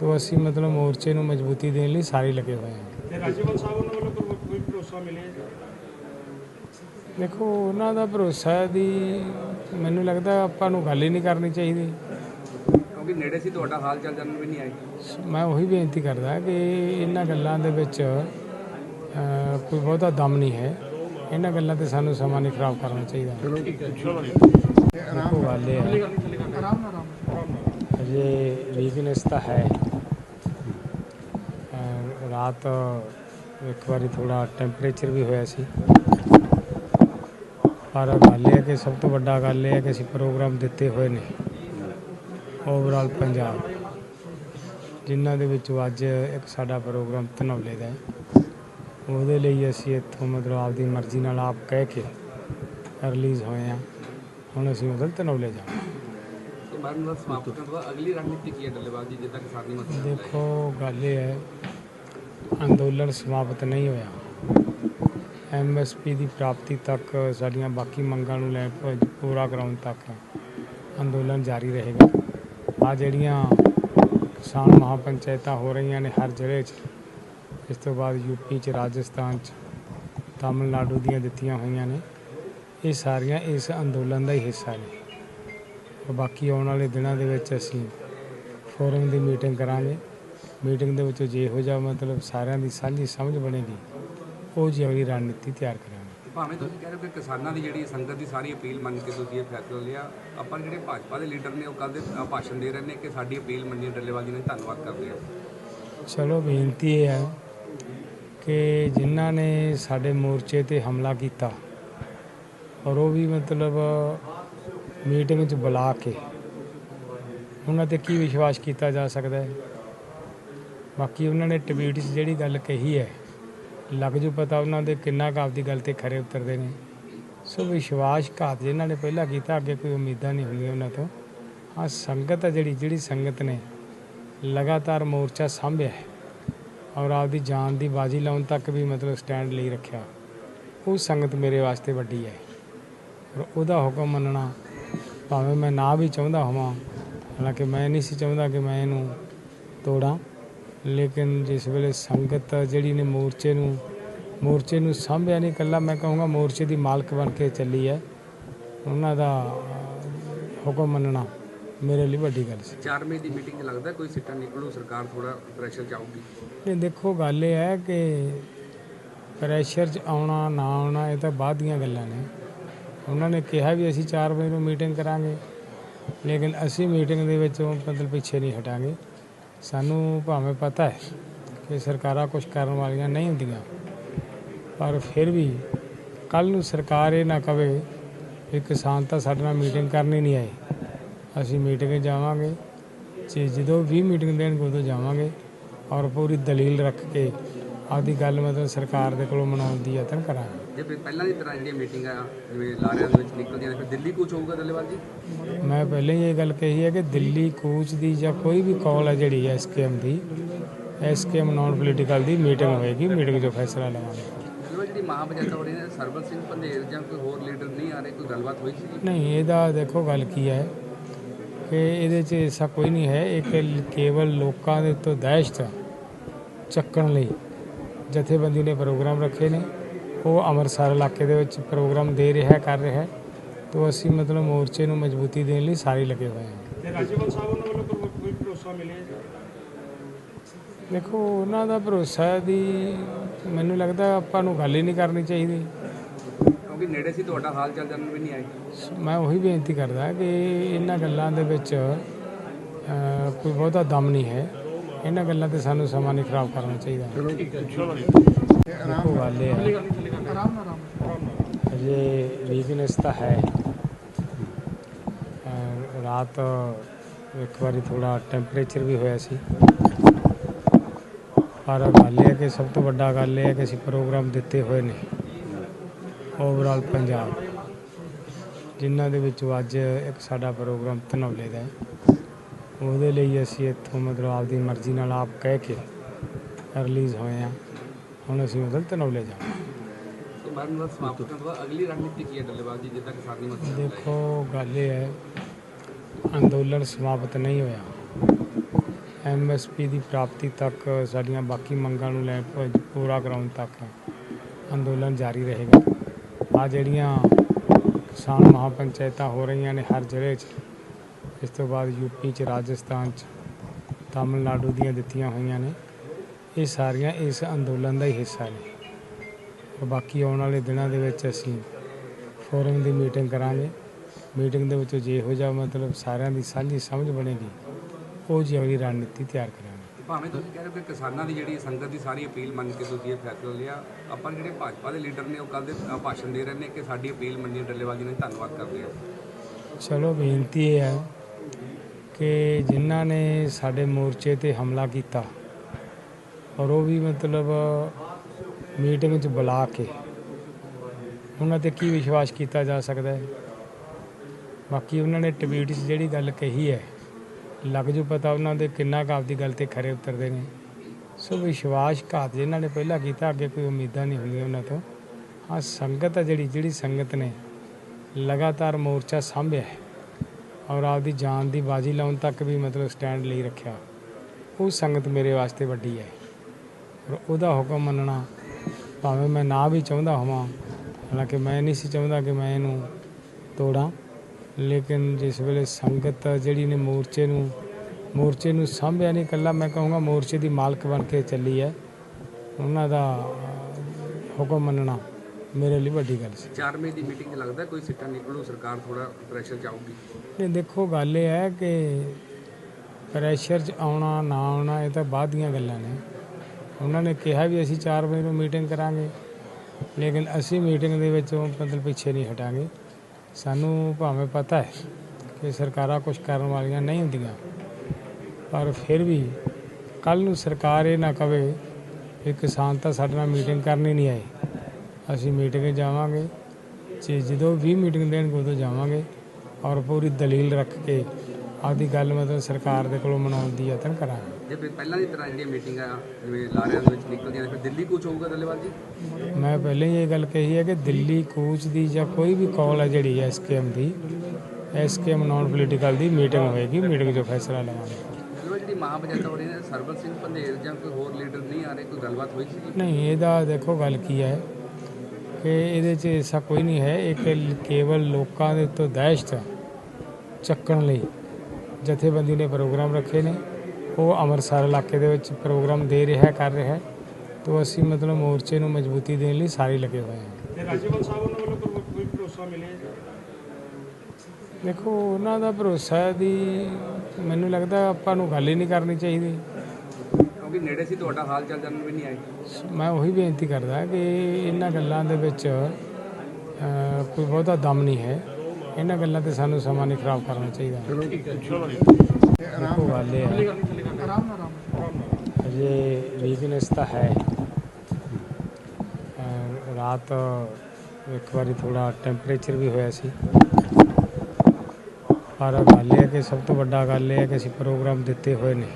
ਤੋ ਅਸੀਂ ਮਤਲਬ ਮੋਰਚੇ ਨੂੰ ਮਜ਼ਬੂਤੀ ਦੇਣ ਲਈ ਸਾਰੇ ਲੱਗੇ ਹੋਏ ਹਾਂ। ਤੇ ਰਾਜੀਵਲ ਸਾਹਿਬ ਉਹਨਾਂ ਵੱਲੋਂ ਕੋਈ ਭਰੋਸਾ ਮਿਲਿਆ ਜੀ? ਦੇਖੋ ਉਹਨਾਂ ਦਾ ਭਰੋਸਾ ਦੀ ਮੈਨੂੰ ਲੱਗਦਾ ਆਪਾਂ ਨੂੰ ਗੱਲ ਹੀ ਨਹੀਂ ਕਰਨੀ ਚਾਹੀਦੀ। ਕਿਉਂਕਿ ਨੇੜੇ ਸੀ ਤੁਹਾਡਾ ਹਾਲ ਚਾਲ ਜਾਣਨ ਵੀ ਨਹੀਂ ਆਏ। ਮੈਂ ਉਹੀ ਬੇਨਤੀ ਕਰਦਾ ਕਿ ਇਹਨਾਂ ਗੱਲਾਂ ਦੇ ਵਿੱਚ ਕੋਈ ਬਹੁਤਾ ਦਮ ਨਹੀਂ ਹੈ। ਇਹਨਾਂ ਗੱਲਾਂ ਤੇ ਸਾਨੂੰ ਸਮਾਂ ਨਹੀਂ ਖਰਾਬ ਕਰਨਾ ਚਾਹੀਦਾ। ਦੇਖੋ ਗੱਲ ਇਹ ਹੈ ਅਜੇ ਵੀਕਨੈਸ ਤਾਂ ਹੈ। ਅ, ਰਾਤ ਇੱਕ ਵਾਰੀ ਥੋੜਾ ਟੈਂਪਰੇਚਰ ਵੀ ਹੋਇਆ ਸੀ। ਪਰ ਗੱਲ ਇਹ ਹੈ ਕਿ ਸਭ ਤੋਂ ਵੱਡਾ ਗੱਲ ਇਹ ਹੈ ਕਿ ਅਸੀਂ ਪ੍ਰੋਗਰਾਮ ਦਿੱਤੇ ਹੋਏ ਨੇ। ਓਵਰਆਲ ਪੰਜਾਬ। ਜਿਨ੍ਹਾਂ ਦੇ ਵਿੱਚ ਅੱਜ ਇੱਕ ਸਾਡਾ ਪ੍ਰੋਗਰਾਮ ਤਨੌਲੇ ਦਾ ਹੈ। ਉਹਦੇ ਲਈ ਅਸੀਂ ਇੱਥੋਂ ਮਤਲਬ ਆਪਦੀ ਮਰਜ਼ੀ ਨਾਲ ਆਪ ਕਹਿ ਕੇ ਰਿਲੀਜ਼ ਹੋਏ ਹਾਂ। ਹੁਣ ਅਸੀਂ ਉਧਰ ਧਨੌਲੇ ਜਾਣਾ ਤੇ ਮਰਨ ਸਮਾਪਤ ਕਰਨ ਤੋਂ ਬਾਅਦ ਅਗਲੀ ਰਣਨੀਤੀ ਕੀ ਹੈ ਡੱਲੇਵਾਲ ਜੀ, ਜਿੱਦਾਂ ਕਿਸਾਨੀ ਮਸਲਾ ਦੇਖੋ, ਗੱਲ ਇਹ ਹੈ, ਅੰਦੋਲਨ ਸਮਾਪਤ ਨਹੀਂ ਹੋਇਆ। ਐਮਐਸਪੀ ਦੀ ਪ੍ਰਾਪਤੀ ਤੱਕ ਸਾਡੀਆਂ ਬਾਕੀ ਮੰਗਾਂ ਨੂੰ ਲੈ ਪ- ਪੂਰਾ ਕਰਾਉਣ ਤੱਕ ਅੰਦੋਲਨ ਜਾਰੀ ਰਹੇਗਾ। ਆ ਜਿਹੜੀਆਂ ਕਿਸਾਨ ਮਹਾਪੰਚਾਇਤਾਂ ਹੋ ਰਹੀਆਂ ਨੇ ਹਰ ਜ਼ਿਲ੍ਹੇ 'ਚ, ਇਸ ਤੋਂ ਬਾਅਦ ਯੂਪੀ 'ਚ, ਰਾਜਸਥਾਨ 'ਚ, ਤਾਮਿਲਨਾਡੂ ਦੀਆਂ ਦਿੱਤੀਆਂ ਹੋਈਆਂ ਨੇ, ਇਹ ਸਾਰੀਆਂ ਇਸ ਅੰਦੋਲਨ ਦਾ ਹੀ ਹਿੱਸਾ ਨੇ। ਬਾਕੀ ਆਉਣ ਵਾਲੇ ਦਿਨਾਂ ਦੇ ਵਿੱਚ ਅਸੀਂ ਫੋਰਮ ਦੀ ਮੀਟਿੰਗ ਕਰਾਂਗੇ। ਮੀਟਿੰਗ ਦੇ ਵਿੱਚ ਜਿਹੋ ਜਿਹਾ ਮਤਲਬ ਸਾਰਿਆਂ ਦੀ ਸਾਂਝੀ ਸਮਝ ਬਣੇਗੀ ਉਹ ਜਿਹੀ ਅਗਲੀ ਰਣਨੀਤੀ ਤਿਆਰ ਕਰਾਂਗੇ। ਭਾਵੇਂ ਤੁਸੀਂ ਕਹਿ ਰਹੇ ਹੋ ਕਿ ਕਿਸਾਨਾਂ ਦੀ ਜਿਹੜੀ ਸੰਗਤ ਦੀ ਸਾਰੀ ਅਪੀਲ ਮੰਨ ਕੇ ਤੁਸੀਂ ਇਹ ਫੈਸਲਾ ਲਿਆ ਆਪਾਂ ਜਿਹੜੇ ਭਾਜਪਾ ਦੇ ਲੀਡਰ ਨੇ ਉਹ ਕੱਲ ਦੇ ਭਾਸ਼ਣ ਦੇ ਰਹੇ ਨੇ ਕਿ ਸਾਡੀ ਅਪੀਲ ਮੰਨੀ ਡੱਲੇਵਾਲ ਜੀ ਨੇ ਧੰਨਵਾਦ ਕਰਦੇ ਹਾਂ। ਚਲੋ ਬੇਨਤੀ ਇਹ ਹੈ ਕਿ ਜਿਨ੍ਹਾਂ ਨੇ ਸਾਡੇ ਮੋਰਚੇ ਤੇ ਹਮਲਾ ਕੀਤਾ ਔਰ ਉਹ ਵੀ ਮਤਲਬ ਮੀਟਿੰਗ 'ਚ ਬੁਲਾ ਕੇ ਉਹਨਾਂ ਤੇ ਕੀ ਵਿਸ਼ਵਾਸ ਕੀਤਾ ਜਾ ਸਕਦਾ ਹੈ? ਬਾਕੀ ਉਹਨਾਂ ਨੇ ਟਵੀਟ 'ਚ ਜਿਹੜੀ ਗੱਲ ਕਹੀ ਹੈ, ਲੱਗ ਜੂ ਪਤਾ ਉਹਨਾਂ ਦੇ ਕਿੰਨਾ ਕੁ ਆਪਦੀ ਗੱਲ ਤੇ ਖਰੇ ਉਤਰਦੇ ਨੇ। ਸੋ ਵਿਸ਼ਵਾਸ ਘਾਤ ਜਿਨ੍ਹਾਂ ਨੇ ਪਹਿਲਾਂ ਕੀਤਾ, ਅੱਗੇ ਕੋਈ ਉਮੀਦਾਂ ਨਹੀਂ ਹੁੰਦੀਆਂ ਉਹਨਾਂ ਤੋਂ। ਹਾਂ ਸੰਗਤ ਹੈ ਜਿਹੜੀ ਜਿਹੜੀ ਸੰਗਤ ਨੇ ਲਗਾਤਾਰ ਮੋਰਚਾ ਸਾਂਭਿਆ ਹੈ ਔਰ ਆਪਦੀ ਜਾਨ ਦੀ ਬਾਜੀ ਲਾਉਣ ਤੱਕ ਵੀ ਮਤਲਬ ਸਟੈਂਡ ਲਈ ਰੱਖਿਆ। ਉਹ ਸੰਗਤ ਮੇਰੇ ਵਾਸਤੇ ਵੱਡੀ ਹੈ ਔਰ ਉਹਦਾ ਹੁਕਮ ਮੰਨਣਾ ਭਾਵੇਂ ਮੈਂ ਨਾ ਵੀ ਚਾਹੁੰਦਾ ਹੋਵਾਂ ਹਾਲਾਂਕਿ ਮੈਂ ਨਹੀਂ ਸੀ ਚਾਹੁੰਦਾ ਕਿ ਮੈਂ ਇਹਨੂੰ ਤੋੜਾਂ। ਲੇਕਿਨ ਜਿਸ ਵੇਲੇ ਸੰਗਤ ਜਿਹੜੀ ਨੇ ਮੋਰਚੇ ਨੂੰ ਮੋਰਚੇ ਨੂੰ ਸਾਂਭਿਆ ਨਹੀਂ ਇਕੱਲਾ ਮੈਂ ਕਹੂੰਗਾ ਮੋਰਚੇ ਦੀ ਮਾਲਕ ਬਣ ਕੇ ਚੱਲੀ ਹੈ। ਉਹਨਾਂ ਦਾ ਹੁਕਮ ਮੰਨਣਾ ਮੇਰੇ ਲਈ ਵੱਡੀ ਗੱਲ ਸੀ। 4 ਮਈ ਦੀ ਮੀਟਿੰਗ ਲੱਗਦਾ ਕੋਈ ਸਿੱਟਾ ਨਿਕਲੂ ਸਰਕਾਰ ਥੋੜਾ ਪ੍ਰੈਸ਼ਰ ਚ ਆਊਗੀ? ਨਹੀਂ ਦੇਖੋ ਗੱਲ ਇਹ ਹੈ ਕਿ ਪ੍ਰੈਸ਼ਰ 'ਚ ਆਉਣਾ ਨਾ ਆਉਣਾ ਇਹ ਤਾਂ ਬਾਅਦ ਦੀਆਂ ਗੱਲਾਂ ਨੇ। ਉਹਨਾਂ ਨੇ ਕਿਹਾ ਵੀ ਅਸੀਂ 4 ਵਜੇ ਨੂੰ ਮੀਟਿੰਗ ਕਰਾਂਗੇ, ਲੇਕਿਨ ਅਸੀਂ ਮੀਟਿੰਗ ਦੇ ਵਿੱਚੋਂ ਮਤਲਬ ਪਿੱਛੇ ਨਹੀਂ ਹਟਾਂਗੇ। ਸਾਨੂੰ ਭਾਵੇਂ ਪਤਾ ਹੈ ਕਿ ਸਰਕਾਰਾਂ ਕੁਝ ਕਰਨ ਵਾਲੀਆਂ ਨਹੀਂ ਹੁੰਦੀਆਂ, ਪਰ ਫਿਰ ਵੀ ਕੱਲ ਨੂੰ ਸਰਕਾਰ ਇਹ ਨਾ ਕਵੇ ਕਿ ਕਿਸਾਨ ਤਾਂ ਸਾਡੇ ਨਾਲ ਮੀਟਿੰਗ ਕਰਨੀ ਨਹੀਂ ਆਏ। ਅਸੀਂ ਮੀਟਿੰਗ ਜਾਵਾਂਗੇ, ਜੇ ਜਦੋਂ ਵੀ ਮੀਟਿੰਗ ਦੇਣਗੇ ਉਦੋਂ ਜਾਵਾਂਗੇ ਔਰ ਪੂਰੀ ਦਲੀਲ ਰੱਖ ਕੇ ਆਪਦੀ ਗੱਲ ਮਤਲਬ ਸਰਕਾਰ ਦੇ ਕੋਲੋਂ ਮਨਾਉਣ ਦੀ ਯਤਨ ਕਰਾਂਗੇ। ਜੇ ਫਿਰ ਪਹਿਲਾਂ ਦੀ ਤਰ੍ਹਾਂ ਜਿਹੜੀਆਂ ਮੀਟਿੰਗਾਂ ਜਿਵੇਂ ਲਾਰਿਆਂ ਦੇ ਵਿੱਚ ਨਿਕਲਦੀਆਂ ਨੇ ਫਿਰ ਦਿੱਲੀ ਕੁਝ ਹੋਊਗਾ ਡੱਲੇਵਾਲ ਜੀ। ਮੈਂ ਪਹਿਲਾਂ ਹੀ ਇਹ ਗੱਲ ਕਹੀ ਹੈ ਕਿ ਦਿੱਲੀ ਕੂਚ ਦੀ ਜਾਂ ਕੋਈ ਵੀ ਕਾਲ ਹੈ ਜਿਹੜੀ ਐਸਕੇਐਮ ਦੀ ਐਸਕੇਐਮ ਨਾਨ ਪੋਲੀਟੀਕਲ ਦੀ ਮੀਟਿੰਗ ਹੋਏਗੀ ਮੀਟਿੰਗ 'ਚੋਂ ਫੈਸਲਾ ਲਵਾਂਗੇ। ਜਿਹੜੀ ਮਹਾ ਪੰਚਾਇਤ ਹੋ ਰਹੀ ਹੈ ਸਰਬਤ ਸਿੰਘ ਪੰਧੇਰ ਜਾਂ ਕੋਈ ਹੋਰ ਲੀਡਰ ਨਹੀਂ ਆ ਰਹੇ ਕੋਈ ਗੱਲਬਾਤ ਹੋਈ ਸੀ ਨਹੀਂ ਇਹਦਾ ਦੇਖੋ ਗੱਲ ਕੀ ਹੈ ਕਿ ਇਹਦੇ 'ਚ ਐਸਾ ਕੋਈ ਨਹੀਂ ਹੈ ਇੱਕ ਕੇਵਲ ਲੋਕਾਂ ਦੇ ਉੱਤੇ ਦਹਿਸ਼ਤ ਚੱਕਣ ਲਈ ਜਥੇਬੰਦੀ ਨੇ ਪ੍ਰੋਗਰਾਮ ਰੱਖੇ ਨੇ। ਉਹ ਅੰਮ੍ਰਿਤਸਰ ਇਲਾਕੇ ਦੇ ਵਿੱਚ ਪ੍ਰੋਗਰਾਮ ਦੇ ਰਿਹਾ ਕਰ ਰਿਹਾ। ਹੈ ਤੋ ਅਸੀਂ ਮਤਲਬ ਮੋਰਚੇ ਨੂੰ ਮਜ਼ਬੂਤੀ ਦੇਣ ਲਈ ਸਾਰੇ ਲੱਗੇ ਹੋਏ ਹਾਂ। ਤੇ ਰਾਜੀਵਲ ਸਾਹਿਬ ਉਹਨਾਂ ਵੱਲੋਂ ਕੋਈ ਭਰੋਸਾ ਮਿਲਿਆ ਜੀ? ਦੇਖੋ ਉਹਨਾਂ ਦਾ ਭਰੋਸਾ ਦੀ ਮੈਨੂੰ ਲੱਗਦਾ ਆਪਾਂ ਨੂੰ ਗੱਲ ਹੀ ਨਹੀਂ ਕਰਨੀ ਚਾਹੀਦੀ। ਕਿਉਂਕਿ ਨੇੜੇ ਸੀ ਤੁਹਾਡਾ ਹਾਲ ਚਾਲ ਜਾਣਨ ਵੀ ਨਹੀਂ ਆਏ। ਮੈਂ ਉਹੀ ਬੇਨਤੀ ਕਰਦਾ ਕਿ ਇਹਨਾਂ ਗੱਲਾਂ ਦੇ ਵਿੱਚ ਕੋਈ ਬਹੁਤਾ ਦਮ ਨਹੀਂ ਹੈ। ਇਹਨਾਂ ਗੱਲਾਂ ਤੇ ਸਾਨੂੰ ਸਮਾਂ ਨਹੀਂ ਖਰਾਬ ਕਰਨਾ ਚਾਹੀਦਾ। ਦੇਖੋ ਗੱਲ ਇਹ ਹੈ ਅਜੇ ਵੀਕਨੈਸ ਤਾਂ ਹੈ ਅ, ਰਾਤ ਇੱਕ ਵਾਰੀ ਥੋੜਾ ਟੈਂਪਰੇਚਰ ਵੀ ਹੋਇਆ ਸੀ ਪਰ ਗੱਲ ਇਹ ਹੈ ਕਿ ਸਭ ਤੋਂ ਵੱਡਾ ਗੱਲ ਇਹ ਹੈ ਕਿ ਅਸੀਂ ਪ੍ਰੋਗਰਾਮ ਦਿੱਤੇ ਹੋਏ ਨੇ ਓਵਰਆਲ ਪੰਜਾਬ ਜਿਨ੍ਹਾਂ ਦੇ ਵਿੱਚੋਂ ਅੱਜ ਇੱਕ ਸਾਡਾ ਪ੍ਰੋਗਰਾਮ ਤਨੌਲੇ ਦਾ ਉਹਦੇ ਲਈ ਅਸੀਂ ਇੱਥੋਂ ਮਤਲਬ ਆਪਦੀ ਮਰਜ਼ੀ ਨਾਲ ਆਪ ਕਹਿ ਕੇ ਰਿਲੀਜ਼ ਹੋਏ ਆ। ਹੁਣ ਅਸੀਂ ਮਤਲਬ ਧਨੌਲੇ ਜਾਣਾ ਤੇ ਮਰਨ ਦਾ ਸਮਾਪਤ ਕਰਨ ਤੋਂ ਬਾਅਦ ਅਗਲੀ ਰਣਨੀਤੀ ਕੀ ਹੈ ਡੱਲੇਵਾਲ ਜਿੱਦਾਂ ਕਿਸਾਨੀ ਮਸਲਾ ਦੇਖੋ ਗੱਲ ਇਹ ਹੈ ਅੰਦੋਲਨ ਸਮਾਪਤ ਨਹੀਂ ਹੋਇਆ ਐਮਐਸਪੀ ਦੀ ਪ੍ਰਾਪਤੀ ਤੱਕ ਸਾਡੀਆਂ ਬਾਕੀ ਮੰਗਾਂ ਨੂੰ ਲੈ ਪ- ਪੂਰਾ ਕਰਾਉਣ ਤੱਕ ਅੰਦੋਲਨ ਜਾਰੀ ਰਹੇਗਾ ਆ ਜਿਹੜੀਆਂ ਕਿਸਾਨ ਮਹਾਪੰਚਾਇਤਾਂ ਹੋ ਰਹੀਆਂ ਨੇ ਹਰ ਜ਼ਿਲ੍ਹੇ 'ਚ ਇਸ ਤੋਂ ਬਾਅਦ ਯੂਪੀ 'ਚ ਰਾਜਸਥਾਨ 'ਚ ਤਾਮਿਲਨਾਡੂ ਦੀਆਂ ਦਿੱਤੀਆਂ ਹੋਈਆਂ ਨੇ ਇਹ ਸਾਰੀਆਂ ਇਸ ਅੰਦੋਲਨ ਦਾ ਹੀ ਹਿੱਸਾ ਨੇ ਬਾਕੀ ਆਉਣ ਵਾਲੇ ਦਿਨਾਂ ਦੇ ਵਿੱਚ ਅਸੀਂ ਫੋਰਮ ਦੀ ਮੀਟਿੰਗ ਕਰਾਂਗੇ। ਮੀਟਿੰਗ ਦੇ ਵਿੱਚ ਜੇ ਇਹੋ ਜਿਹਾ ਮਤਲਬ ਸਾਰਿਆਂ ਦੀ ਸਾਂਝੀ ਸਮਝ ਬਣੇਗੀ ਉਹ ਜਿਹੀ ਅਗਲੀ ਰਣਨੀਤੀ ਤਿਆਰ ਕਰਾਂਗੇ। ਭਾਵੇਂ ਤੁਸੀਂ ਕਹਿ ਰਹੇ ਹੋ ਕਿ ਕਿਸਾਨਾਂ ਦੀ ਜਿਹੜੀ ਸੰਗਤ ਦੀ ਸਾਰੀ ਅਪੀਲ ਮੰਨ ਕੇ ਤੁਸੀਂ ਇਹ ਫੈਸਲਾ ਲਿਆ ਆਪਾਂ ਜਿਹੜੇ ਭਾਜਪਾ ਦੇ ਲੀਡਰ ਨੇ ਉਹ ਕੱਲ ਦੇ ਭਾਸ਼ਣ ਦੇ ਰਹੇ ਨੇ ਕਿ ਸਾਡੀ ਅਪੀਲ ਮੰਨੀ ਡੱਲੇਵਾਲ ਜੀ ਨੇ ਧੰਨਵਾਦ ਕਰਦੇ ਹਾਂ। ਚਲੋ ਬੇਨਤੀ ਇਹ ਹੈ ਕਿ ਜਿਨ੍ਹਾਂ ਨੇ ਸਾਡੇ ਮੋਰਚੇ ਤੇ ਹਮਲਾ ਕੀਤਾ ਔਰ ਉਹ ਵੀ ਮਤਲਬ ਮੀਟਿੰਗ 'ਚ ਬੁਲਾ ਕੇ ਉਹਨਾਂ ਤੇ ਕੀ ਵਿਸ਼ਵਾਸ ਕੀਤਾ ਜਾ ਸਕਦਾ ਹੈ? ਬਾਕੀ ਉਹਨਾਂ ਨੇ ਟਵੀਟ 'ਚ ਜਿਹੜੀ ਗੱਲ ਕਹੀ ਹੈ, ਲੱਗ ਜੂ ਪਤਾ ਉਹਨਾਂ ਦੇ ਕਿੰਨਾ ਕੁ ਆਪਦੀ ਗੱਲ ਤੇ ਖਰੇ ਉਤਰਦੇ ਨੇ। ਸੋ ਵਿਸ਼ਵਾਸ ਘਾਤ ਜਿਨ੍ਹਾਂ ਨੇ ਪਹਿਲਾਂ ਕੀਤਾ, ਅੱਗੇ ਕੋਈ ਉਮੀਦਾਂ ਨਹੀਂ ਹੋਈਆਂ ਉਹਨਾਂ ਤੋਂ। ਹਾਂ ਸੰਗਤ ਹੈ ਜਿਹੜੀ ਜਿਹੜੀ ਸੰਗਤ ਨੇ ਲਗਾਤਾਰ ਮੋਰਚਾ ਸਾਂਭਿਆ ਹੈ ਔਰ ਆਪਦੀ ਜਾਨ ਦੀ ਬਾਜੀ ਲਾਉਣ ਤੱਕ ਵੀ ਮਤਲਬ ਸਟੈਂਡ ਲਈ ਰੱਖਿਆ। ਉਹ ਸੰਗਤ ਮੇਰੇ ਵਾਸਤੇ ਵੱਡੀ ਹੈ ਔਰ ਉਹਦਾ ਹੁਕਮ ਮੰਨਣਾ ਭਾਵੇਂ ਮੈਂ ਨਾ ਵੀ ਚਾਹੁੰਦਾ ਹੋਵਾਂ ਹਾਲਾਂਕਿ ਮੈਂ ਨਹੀਂ ਸੀ ਚਾਹੁੰਦਾ ਕਿ ਮੈਂ ਇਹਨੂੰ ਤੋੜਾਂ ਲੇਕਿਨ ਜਿਸ ਵੇਲੇ ਸੰਗਤ ਜਿਹੜੀ ਨੇ ਮੋਰਚੇ ਨੂੰ ਮੋਰਚੇ ਨੂੰ ਸਾਂਭਿਆ ਨਹੀਂ ਇਕੱਲਾ ਮੈਂ ਕਹੂੰਗਾ ਮੋਰਚੇ ਦੀ ਮਾਲਕ ਬਣ ਕੇ ਚੱਲੀ ਹੈ। ਉਹਨਾਂ ਦਾ ਹੁਕਮ ਮੰਨਣਾ ਮੇਰੇ ਲਈ ਵੱਡੀ ਗੱਲ ਸੀ। 4 ਮਈ ਦੀ ਮੀਟਿੰਗ ਲੱਗਦਾ ਕੋਈ ਸਿੱਟਾ ਨਿਕਲੂ ਸਰਕਾਰ ਥੋੜਾ ਪ੍ਰੈਸ਼ਰ ਚ ਆਊਗੀ? ਨਹੀਂ ਦੇਖੋ ਗੱਲ ਇਹ ਹੈ ਕਿ ਪ੍ਰੈਸ਼ਰ 'ਚ ਆਉਣਾ ਨਾ ਆਉਣਾ ਇਹ ਤਾਂ ਬਾਅਦ ਦੀਆਂ ਗੱਲਾਂ ਨੇ। ਉਹਨਾਂ ਨੇ ਕਿਹਾ ਵੀ ਅਸੀਂ 4 ਵਜੇ ਨੂੰ ਮੀਟਿੰਗ ਕਰਾਂਗੇ, ਲੇਕਿਨ ਅਸੀਂ ਮੀਟਿੰਗ ਦੇ ਵਿੱਚੋਂ ਮਤਲਬ ਪਿੱਛੇ ਨਹੀਂ ਹਟਾਂਗੇ। ਸਾਨੂੰ ਭਾਵੇਂ ਪਤਾ ਹੈ ਕਿ ਸਰਕਾਰਾਂ ਕੁਝ ਕਰਨ ਵਾਲੀਆਂ ਨਹੀਂ ਹੁੰਦੀਆਂ, ਪਰ ਫਿਰ ਵੀ ਕੱਲ ਨੂੰ ਸਰਕਾਰ ਇਹ ਨਾ ਕਵੇ ਕਿ ਕਿਸਾਨ ਤਾਂ ਸਾਡੇ ਨਾਲ ਮੀਟਿੰਗ ਕਰਨੀ ਨਹੀਂ ਆਏ। ਅਸੀਂ ਮੀਟਿੰਗ ਜਾਵਾਂਗੇ, ਜੇ ਜਦੋਂ ਵੀ ਮੀਟਿੰਗ ਦੇਣਗੇ ਉਦੋਂ ਜਾਵਾਂਗੇ ਔਰ ਪੂਰੀ ਦਲੀਲ ਰੱਖ ਕੇ ਆਪਦੀ ਗੱਲ ਮਤਲਬ ਸਰਕਾਰ ਦੇ ਕੋਲੋਂ ਮਨਾਉਣ ਦੀ ਯਤਨ ਕਰਾਂਗੇ। ਜੇ ਫਿਰ ਪਹਿਲਾਂ ਦੀ ਤਰ੍ਹਾਂ ਜਿਹੜੀਆਂ ਮੀਟਿੰਗਾਂ ਜਿਵੇਂ ਲਾਰਿਆਂ ਦੇ ਵਿੱਚ ਨਿਕਲਦੀਆਂ ਨੇ ਫਿਰ ਦਿੱਲੀ ਕੂਚ ਹੋਊਗਾ ਡੱਲੇਵਾਲ ਜੀ? ਮੈਂ ਪਹਿਲਾਂ ਹੀ ਇਹ ਗੱਲ ਕਹੀ ਹੈ ਕਿ ਦਿੱਲੀ ਕੂਚ ਦੀ ਜਾਂ ਕੋਈ ਵੀ ਕਾਲ ਹੈ ਜਿਹੜੀ ਹੈ ਐਸਕੇਐਮ ਦੀ ਐਸਕੇਐਮ ਨਾਨ ਪੋਲੀਟੀਕਲ ਦੀ ਮੀਟਿੰਗ ਹੋਏਗੀ ਮੀਟਿੰਗ 'ਚ ਫੈਸਲਾ ਲਵਾਂਗੇ। ਜਿਹੜੀ ਮਹਾਪੰਚਾਇਤਾਂ ਹੋ ਰਹੀਆਂ ਨੇ ਸਰਬਤ ਸਿੰਘ ਪੰਧੇਰ ਜਾਂ ਕੋਈ ਹੋਰ ਲੀਡਰ ਨਹੀਂ ਆ ਰਹੇ ਕੋਈ ਗੱਲਬਾਤ ਹੋਈ ਸੀ? ਨਹੀਂ ਇਹਦਾ ਦੇਖੋ ਗੱਲ ਕੀ ਹੈ ਕਿ ਇਹਦੇ 'ਚ ਐਸਾ ਕੋਈ ਨਹੀਂ ਹੈ ਇੱਕ ਕੇਵਲ ਲੋਕਾਂ ਦੇ ਉੱਤੇ ਦਹਿਸ਼ਤ ਚੱਕਣ ਲਈ ਜਥੇਬੰਦੀ ਨੇ ਪ੍ਰੋਗਰਾਮ ਰੱਖੇ ਨੇ। ਉਹ ਅੰਮ੍ਰਿਤਸਰ ਇਲਾਕੇ ਦੇ ਵਿੱਚ ਪ੍ਰੋਗਰਾਮ ਦੇ ਰਿਹਾ ਕਰ ਰਿਹਾ ਹੈ। ਤੋਂ ਅਸੀਂ ਮਤਲਬ ਮੋਰਚੇ ਨੂੰ ਮਜ਼ਬੂਤੀ ਦੇਣ ਲਈ ਸਾਰੇ ਲੱਗੇ ਹੋਏ ਹਾਂ। ਤੇ ਰਾਜੇਵਾਲ ਸਾਹਿਬ ਉਹਨਾਂ ਵੱਲੋਂ ਕੋਈ ਕੋਈ ਭਰੋਸਾ ਮਿਲਿਆ ਜੀ? ਦੇਖੋ ਉਹਨਾਂ ਦਾ ਭਰੋਸਾ ਦੀ ਮੈਨੂੰ ਲੱਗਦਾ ਆਪਾਂ ਨੂੰ ਗੱਲ ਹੀ ਨਹੀਂ ਕਰਨੀ ਚਾਹੀਦੀ। ਕਿਉਂਕਿ ਨੇੜੇ ਸੀ ਤੁਹਾਡਾ ਹਾਲ ਚਾਲ ਜਾਣਨ ਵੀ ਨਹੀਂ ਆਏ। ਮੈਂ ਉਹੀ ਬੇਨਤੀ ਕਰਦਾ ਕਿ ਇਹਨਾਂ ਗੱਲਾਂ ਦੇ ਵਿੱਚ ਕੋਈ ਬਹੁਤਾ ਦਮ ਨਹੀਂ ਹੈ। ਇਹਨਾਂ ਗੱਲਾਂ ਤੇ ਸਾਨੂੰ ਸਮਾਂ ਨਹੀਂ ਖਰਾਬ ਕਰਨਾ ਚਾਹੀਦਾ। ਵੀਕਨੈਸ ਤਾਂ ਹੈ ਅ, ਰਾਤ ਇੱਕ ਵਾਰੀ ਥੋੜਾ ਟੈਂਪਰੇਚਰ ਵੀ ਹੋਇਆ ਸੀ ਪਰ ਗੱਲ ਇਹ ਹੈ ਕਿ ਸਭ ਤੋਂ ਵੱਡਾ ਗੱਲ ਇਹ ਹੈ ਕਿ ਅਸੀਂ ਪ੍ਰੋਗਰਾਮ ਦਿੱਤੇ ਹੋਏ ਨੇ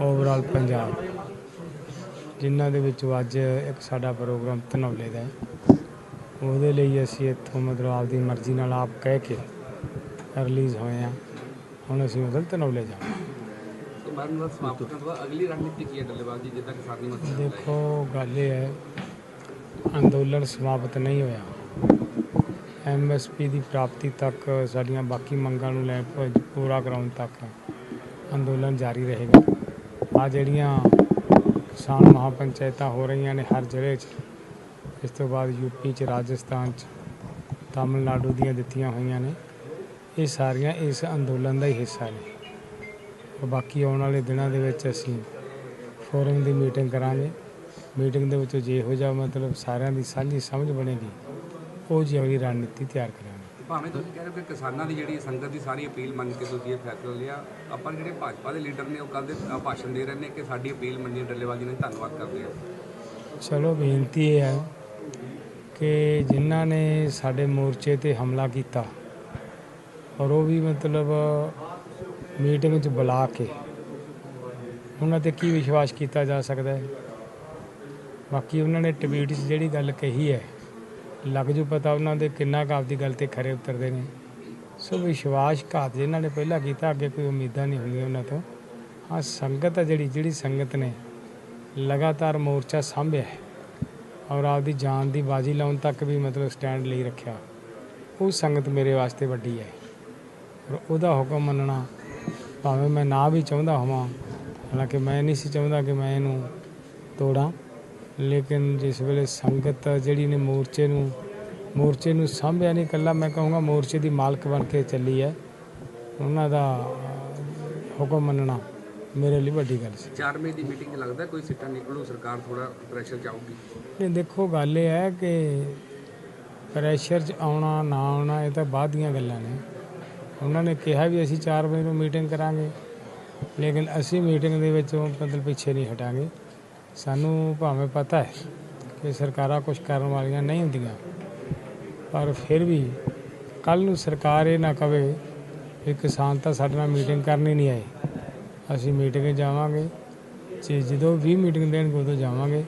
ਓਵਰਆਲ ਪੰਜਾਬ ਜਿਨ੍ਹਾਂ ਦੇ ਵਿੱਚੋਂ ਅੱਜ ਇੱਕ ਸਾਡਾ ਪ੍ਰੋਗਰਾਮ ਧਨੌਲੇ ਦਾ ਹੈ ਉਹਦੇ ਲਈ ਅਸੀਂ ਇੱਥੋਂ ਮਤਲਬ ਆਪਦੀ ਮਰਜ਼ੀ ਨਾਲ ਆਪ ਕਹਿ ਕੇ ਰਿਲੀਜ਼ ਹੋਏ ਆ। ਹੁਣ ਅਸੀਂ ਮਤਲਬ ਧਨੌਲੇ ਜਾਣਾ ਮਰਨ ਦਾ ਸਮਾਪਤ ਕਰਨ ਤੋਂ ਅਗਲੀ ਰਣਨੀਤੀ ਕੀ ਹੈ ਡੱਲੇਵਾਲ ਜੀ, ਜਿੱਦਾਂ ਕਿਸਾਨੀ ਮਸਲਾ ਦੇਖੋ, ਗੱਲ ਇਹ ਹੈ, ਅੰਦੋਲਨ ਸਮਾਪਤ ਨਹੀਂ ਹੋਇਆ। ਐਮਐਸਪੀ ਦੀ ਪ੍ਰਾਪਤੀ ਤੱਕ ਸਾਡੀਆਂ ਬਾਕੀ ਮੰਗਾਂ ਨੂੰ ਲੈ ਪ- ਪੂਰਾ ਕਰਾਉਣ ਤੱਕ ਅੰਦੋਲਨ ਜਾਰੀ ਰਹੇਗਾ। ਆ ਜਿਹੜੀਆਂ ਕਿਸਾਨ ਮਹਾਪੰਚਾਇਤਾਂ ਹੋ ਰਹੀਆਂ ਨੇ ਹਰ ਜ਼ਿਲ੍ਹੇ 'ਚ, ਇਸ ਤੋਂ ਬਾਅਦ ਯੂਪੀ 'ਚ, ਰਾਜਸਥਾਨ 'ਚ, ਤਾਮਿਲਨਾਡੂ ਦੀਆਂ ਦਿੱਤੀਆਂ ਹੋਈਆਂ ਨੇ। ਇਹ ਸਾਰੀਆਂ ਇਸ ਅੰਦੋਲਨ ਦਾ ਹੀ ਹਿੱਸਾ ਨੇ। ਬਾਕੀ ਆਉਣ ਵਾਲੇ ਦਿਨਾਂ ਦੇ ਵਿੱਚ ਅਸੀਂ ਫੋਰਮ ਦੀ ਮੀਟਿੰਗ ਕਰਾਂਗੇ। ਮੀਟਿੰਗ ਦੇ ਵਿੱਚ ਜੇ ਇਹੋ ਜਿਹਾ ਮਤਲਬ ਸਾਰਿਆਂ ਦੀ ਸਾਂਝੀ ਸਮਝ ਬਣੇਗੀ ਉਹ ਜਿਹੀ ਅਗਲੀ ਰਣਨੀਤੀ ਤਿਆਰ ਕਰਾਂਗੇ। ਭਾਵੇਂ ਤੁਸੀਂ ਕਹਿ ਰਹੇ ਹੋ ਕਿ ਕਿਸਾਨਾਂ ਦੀ ਜਿਹੜੀ ਸੰਗਤ ਦੀ ਸਾਰੀ ਅਪੀਲ ਮੰਨ ਕੇ ਤੁਸੀਂ ਇਹ ਫੈਸਲਾ ਲਿਆ ਆਪਾਂ ਜਿਹੜੇ ਭਾਜਪਾ ਦੇ ਲੀਡਰ ਨੇ ਉਹ ਕੱਲ ਦੇ ਭਾਸ਼ਣ ਦੇ ਰਹੇ ਨੇ ਕਿ ਸਾਡੀ ਅਪੀਲ ਮੰਨੀ ਡੱਲੇਵਾਲ ਜੀ ਨੇ ਧੰਨਵਾਦ ਕਰਦੇ ਹਾਂ। ਚਲੋ ਬੇਨਤੀ ਇਹ ਹੈ ਕਿ ਜਿਨ੍ਹਾਂ ਨੇ ਸਾਡੇ ਮੋਰਚੇ ਤੇ ਹਮਲਾ ਕੀਤਾ ਔਰ ਉਹ ਵੀ ਮਤਲਬ ਮੀਟਿੰਗ 'ਚ ਬੁਲਾ ਕੇ ਉਹਨਾਂ ਤੇ ਕੀ ਵਿਸ਼ਵਾਸ ਕੀਤਾ ਜਾ ਸਕਦਾ ਹੈ? ਬਾਕੀ ਉਹਨਾਂ ਨੇ ਟਵੀਟ 'ਚ ਜਿਹੜੀ ਗੱਲ ਕਹੀ ਹੈ, ਲੱਗ ਜੂ ਪਤਾ ਉਹਨਾਂ ਦੇ ਕਿੰਨਾ ਕੁ ਆਪਦੀ ਗੱਲ ਤੇ ਖਰੇ ਉਤਰਦੇ ਨੇ। ਸੋ ਵਿਸ਼ਵਾਸ ਘਾਤ ਜਿਨ੍ਹਾਂ ਨੇ ਪਹਿਲਾਂ ਕੀਤਾ, ਅੱਗੇ ਕੋਈ ਉਮੀਦਾਂ ਨਹੀਂ ਹੁੰਦੀਆਂ ਉਹਨਾਂ ਤੋਂ। ਹਾਂ ਸੰਗਤ ਹੈ ਜਿਹੜੀ ਜਿਹੜੀ ਸੰਗਤ ਨੇ ਲਗਾਤਾਰ ਮੋਰਚਾ ਸਾਂਭਿਆ ਹੈ ਔਰ ਆਪਦੀ ਜਾਨ ਦੀ ਬਾਜੀ ਲਾਉਣ ਤੱਕ ਵੀ ਮਤਲਬ ਸਟੈਂਡ ਲਈ ਰੱਖਿਆ। ਉਹ ਸੰਗਤ ਮੇਰੇ ਵਾਸਤੇ ਵੱਡੀ ਹੈ ਔਰ ਉਹਦਾ ਹੁਕਮ ਮੰਨਣਾ ਭਾਵੇਂ ਮੈਂ ਨਾ ਵੀ ਚਾਹੁੰਦਾ ਹੋਵਾਂ ਹਾਲਾਂਕਿ ਮੈਂ ਨਹੀਂ ਸੀ ਚਾਹੁੰਦਾ ਕਿ ਮੈਂ ਇਹਨੂੰ ਤੋੜਾਂ। ਲੇਕਿਨ ਜਿਸ ਵੇਲੇ ਸੰਗਤ ਜਿਹੜੀ ਨੇ ਮੋਰਚੇ ਨੂੰ ਮੋਰਚੇ ਨੂੰ ਸਾਂਭਿਆ ਨਹੀਂ ਇਕੱਲਾ ਮੈਂ ਕਹੂੰਗਾ ਮੋਰਚੇ ਦੀ ਮਾਲਕ ਬਣ ਕੇ ਚੱਲੀ ਹੈ। ਉਹਨਾਂ ਦਾ ਹੁਕਮ ਮੰਨਣਾ ਮੇਰੇ ਲਈ ਵੱਡੀ ਗੱਲ ਸੀ। 4 ਮਈ ਦੀ ਮੀਟਿੰਗ 'ਚ ਲੱਗਦਾ ਕੋਈ ਸਿੱਟਾ ਨਿਕਲੂ ਸਰਕਾਰ ਥੋੜਾ ਪ੍ਰੈਸ਼ਰ ਚਾਹੂਗੀ ਨਹੀਂ ਦੇਖੋ ਗੱਲ ਇਹ ਹੈ ਕਿ ਪ੍ਰੈਸ਼ਰ 'ਚ ਆਉਣਾ ਨਾ ਆਉਣਾ ਇਹ ਤਾਂ ਬਾਅਦ ਦੀਆਂ ਗੱਲਾਂ ਨੇ। ਉਹਨਾਂ ਨੇ ਕਿਹਾ ਵੀ ਅਸੀਂ 4 ਵਜੇ ਨੂੰ ਮੀਟਿੰਗ ਕਰਾਂਗੇ, ਲੇਕਿਨ ਅਸੀਂ ਮੀਟਿੰਗ ਦੇ ਵਿੱਚੋਂ ਮਤਲਬ ਪਿੱਛੇ ਨਹੀਂ ਹਟਾਂਗੇ। ਸਾਨੂੰ ਭਾਵੇਂ ਪਤਾ ਹੈ ਕਿ ਸਰਕਾਰਾਂ ਕੁਝ ਕਰਨ ਵਾਲੀਆਂ ਨਹੀਂ ਹੁੰਦੀਆਂ, ਪਰ ਫਿਰ ਵੀ ਕੱਲ ਨੂੰ ਸਰਕਾਰ ਇਹ ਨਾ ਕਵੇ ਕਿ ਕਿਸਾਨ ਤਾਂ ਸਾਡੇ ਨਾਲ ਮੀਟਿੰਗ ਕਰਨੀ ਨਹੀਂ ਆਏ। ਅਸੀਂ ਮੀਟਿੰਗ ਜਾਵਾਂਗੇ, ਜੇ ਜਦੋਂ ਵੀ ਮੀਟਿੰਗ ਦੇਣਗੇ ਉਦੋਂ ਜਾਵਾਂਗੇ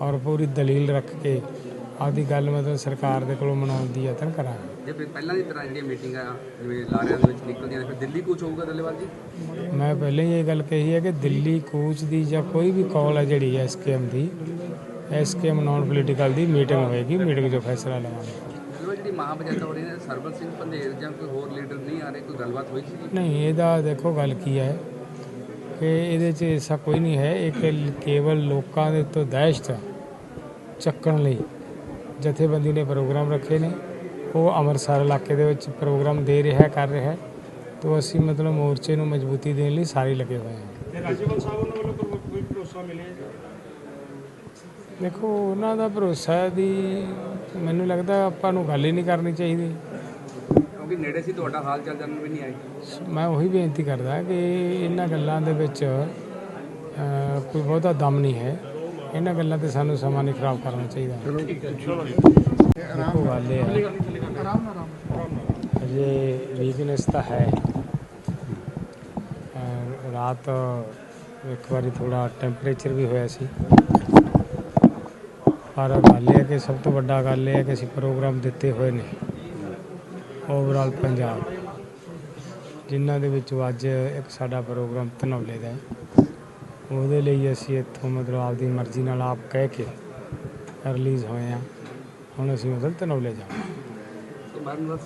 ਔਰ ਪੂਰੀ ਦਲੀਲ ਰੱਖ ਕੇ ਆਪਦੀ ਗੱਲ ਮਤਲਬ ਸਰਕਾਰ ਦੇ ਕੋਲੋਂ ਮਨਾਉਣ ਦੀ ਯਤਨ ਕਰਾਂਗੇ। ਜੇ ਫਿਰ ਪਹਿਲਾਂ ਦੀ ਤਰ੍ਹਾਂ ਜਿਹੜੀਆਂ ਮੀਟਿੰਗਾਂ ਜਿਵੇਂ ਲਾਰਿਆਂ ਦੇ ਵਿੱਚ ਨਿਕਲਦੀਆਂ ਨੇ ਫਿਰ ਦਿੱਲੀ ਕੂਚ ਹੋਊਗਾ ਦੱਲੇਵਾਲ ਜੀ। ਮੈਂ ਪਹਿਲਾਂ ਹੀ ਇਹ ਗੱਲ ਕਹੀ ਹੈ ਕਿ ਦਿੱਲੀ ਕੂਚ ਦੀ ਜਾਂ ਕੋਈ ਵੀ ਕਾਲ ਹੈ ਜਿਹੜੀ ਐਸਕੇਐਮ ਦੀ ਐਸਕੇਐਮ ਨਾਨ ਪੋਲੀਟੀਕਲ ਦੀ ਮੀਟਿੰਗ ਹੋਏਗੀ ਮੀਟਿੰਗ 'ਚ ਫੈਸਲਾ ਲਵਾਂਗੇ। ਜਿਹੜੀ ਮਹਾਪੰਚਾਇਤ ਹੋ ਰਹੀ ਹੈ ਸਰਬਲ ਸਿੰਘ ਪੰਧੇਰ ਜਾਂ ਕੋਈ ਹੋਰ ਲੀਡਰ ਨਹੀਂ ਆ ਰਹੇ ਕੋਈ ਗੱਲਬਾਤ ਹੋਈ ਸੀ? ਨਹੀਂ ਇਹਦਾ ਦੇਖੋ ਗੱਲ ਕੀ ਹੈ ਕਿ ਇਹਦੇ 'ਚ ਐਸਾ ਕੋਈ ਨਹੀਂ ਹੈ ਇਹ ਕੇਵਲ ਲੋਕਾਂ ਦੇ ਉੱਤੇ ਦਹਿਸ਼ਤ ਚੱਕਣ ਲਈ ਜਥੇਬੰਦੀ ਨੇ ਪ੍ਰੋਗਰਾਮ ਰੱਖੇ ਨੇ। ਉਹ ਅੰਮ੍ਰਿਤਸਰ ਇਲਾਕੇ ਦੇ ਵਿੱਚ ਪ੍ਰੋਗਰਾਮ ਦੇ ਰਿਹਾ ਕਰ ਰਿਹਾ। ਹੈ ਤੋਂ ਅਸੀਂ ਮਤਲਬ ਮੋਰਚੇ ਨੂੰ ਮਜ਼ਬੂਤੀ ਦੇਣ ਲਈ ਸਾਰੇ ਲੱਗੇ ਹੋਏ ਹਾਂ। ਤੇ ਰਾਜੇਵਾਲ ਸਾਹਿਬ ਉਹਨਾਂ ਵੱਲੋਂ ਕੋਈ ਕੋਈ ਭਰੋਸਾ ਮਿਲਿਆ ਜੀ? ਦੇਖੋ ਉਹਨਾਂ ਦਾ ਭਰੋਸਾ ਦੀ ਮੈਨੂੰ ਲੱਗਦਾ ਆਪਾਂ ਨੂੰ ਗੱਲ ਹੀ ਨਹੀਂ ਕਰਨੀ ਚਾਹੀਦੀ। ਕਿਉਂਕਿ ਨੇੜੇ ਸੀ ਤੁਹਾਡਾ ਹਾਲ ਚਾਲ ਜਾਣਨ ਵੀ ਨਹੀਂ ਆਏ। ਮੈਂ ਉਹੀ ਬੇਨਤੀ ਕਰਦਾ ਕਿ ਇਹਨਾਂ ਗੱਲਾਂ ਦੇ ਵਿੱਚ ਕੋਈ ਬਹੁਤਾ ਦਮ ਨਹੀਂ ਹੈ। ਇਹਨਾਂ ਗੱਲਾਂ ਤੇ ਸਾਨੂੰ ਸਮਾਂ ਨਹੀਂ ਖਰਾਬ ਕਰਨਾ ਚਾਹੀਦਾ। ਦੇਖੋ ਗੱਲ ਇਹ ਹੈ। ਅਜੇ ਵੀਕਨੈਸ ਤਾਂ ਹੈ। ਰਾਤ ਇੱਕ ਵਾਰੀ ਥੋੜਾ ਟੈਂਪਰੇਚਰ ਵੀ ਹੋਇਆ ਸੀ। ਪਰ ਗੱਲ ਇਹ ਹੈ ਕਿ ਸਭ ਤੋਂ ਵੱਡਾ ਗੱਲ ਇਹ ਹੈ ਕਿ ਅਸੀਂ ਪ੍ਰੋਗਰਾਮ ਦਿੱਤੇ ਹੋਏ ਨੇ। ਓਵਰਆਲ ਪੰਜਾਬ। ਜਿਨ੍ਹਾਂ ਦੇ ਵਿੱਚੋਂ ਅੱਜ ਇੱਕ ਸਾਡਾ ਪ੍ਰੋਗਰਾਮ ਧਨੌਲੇ ਦਾ ਉਹਦੇ ਲਈ ਅਸੀਂ ਇੱਥੋਂ ਮਤਲਬ ਆਪਦੀ ਮਰਜ਼ੀ ਨਾਲ ਆਪ ਕਹਿ ਕੇ ਰਿਲੀਜ਼ ਹੋਏ ਆ ਹੁਣ ਅਸੀਂ ਮਤਲਬ ਧਨੌਲੇ ਜਾਵਾਂਗੇ Bangladesh.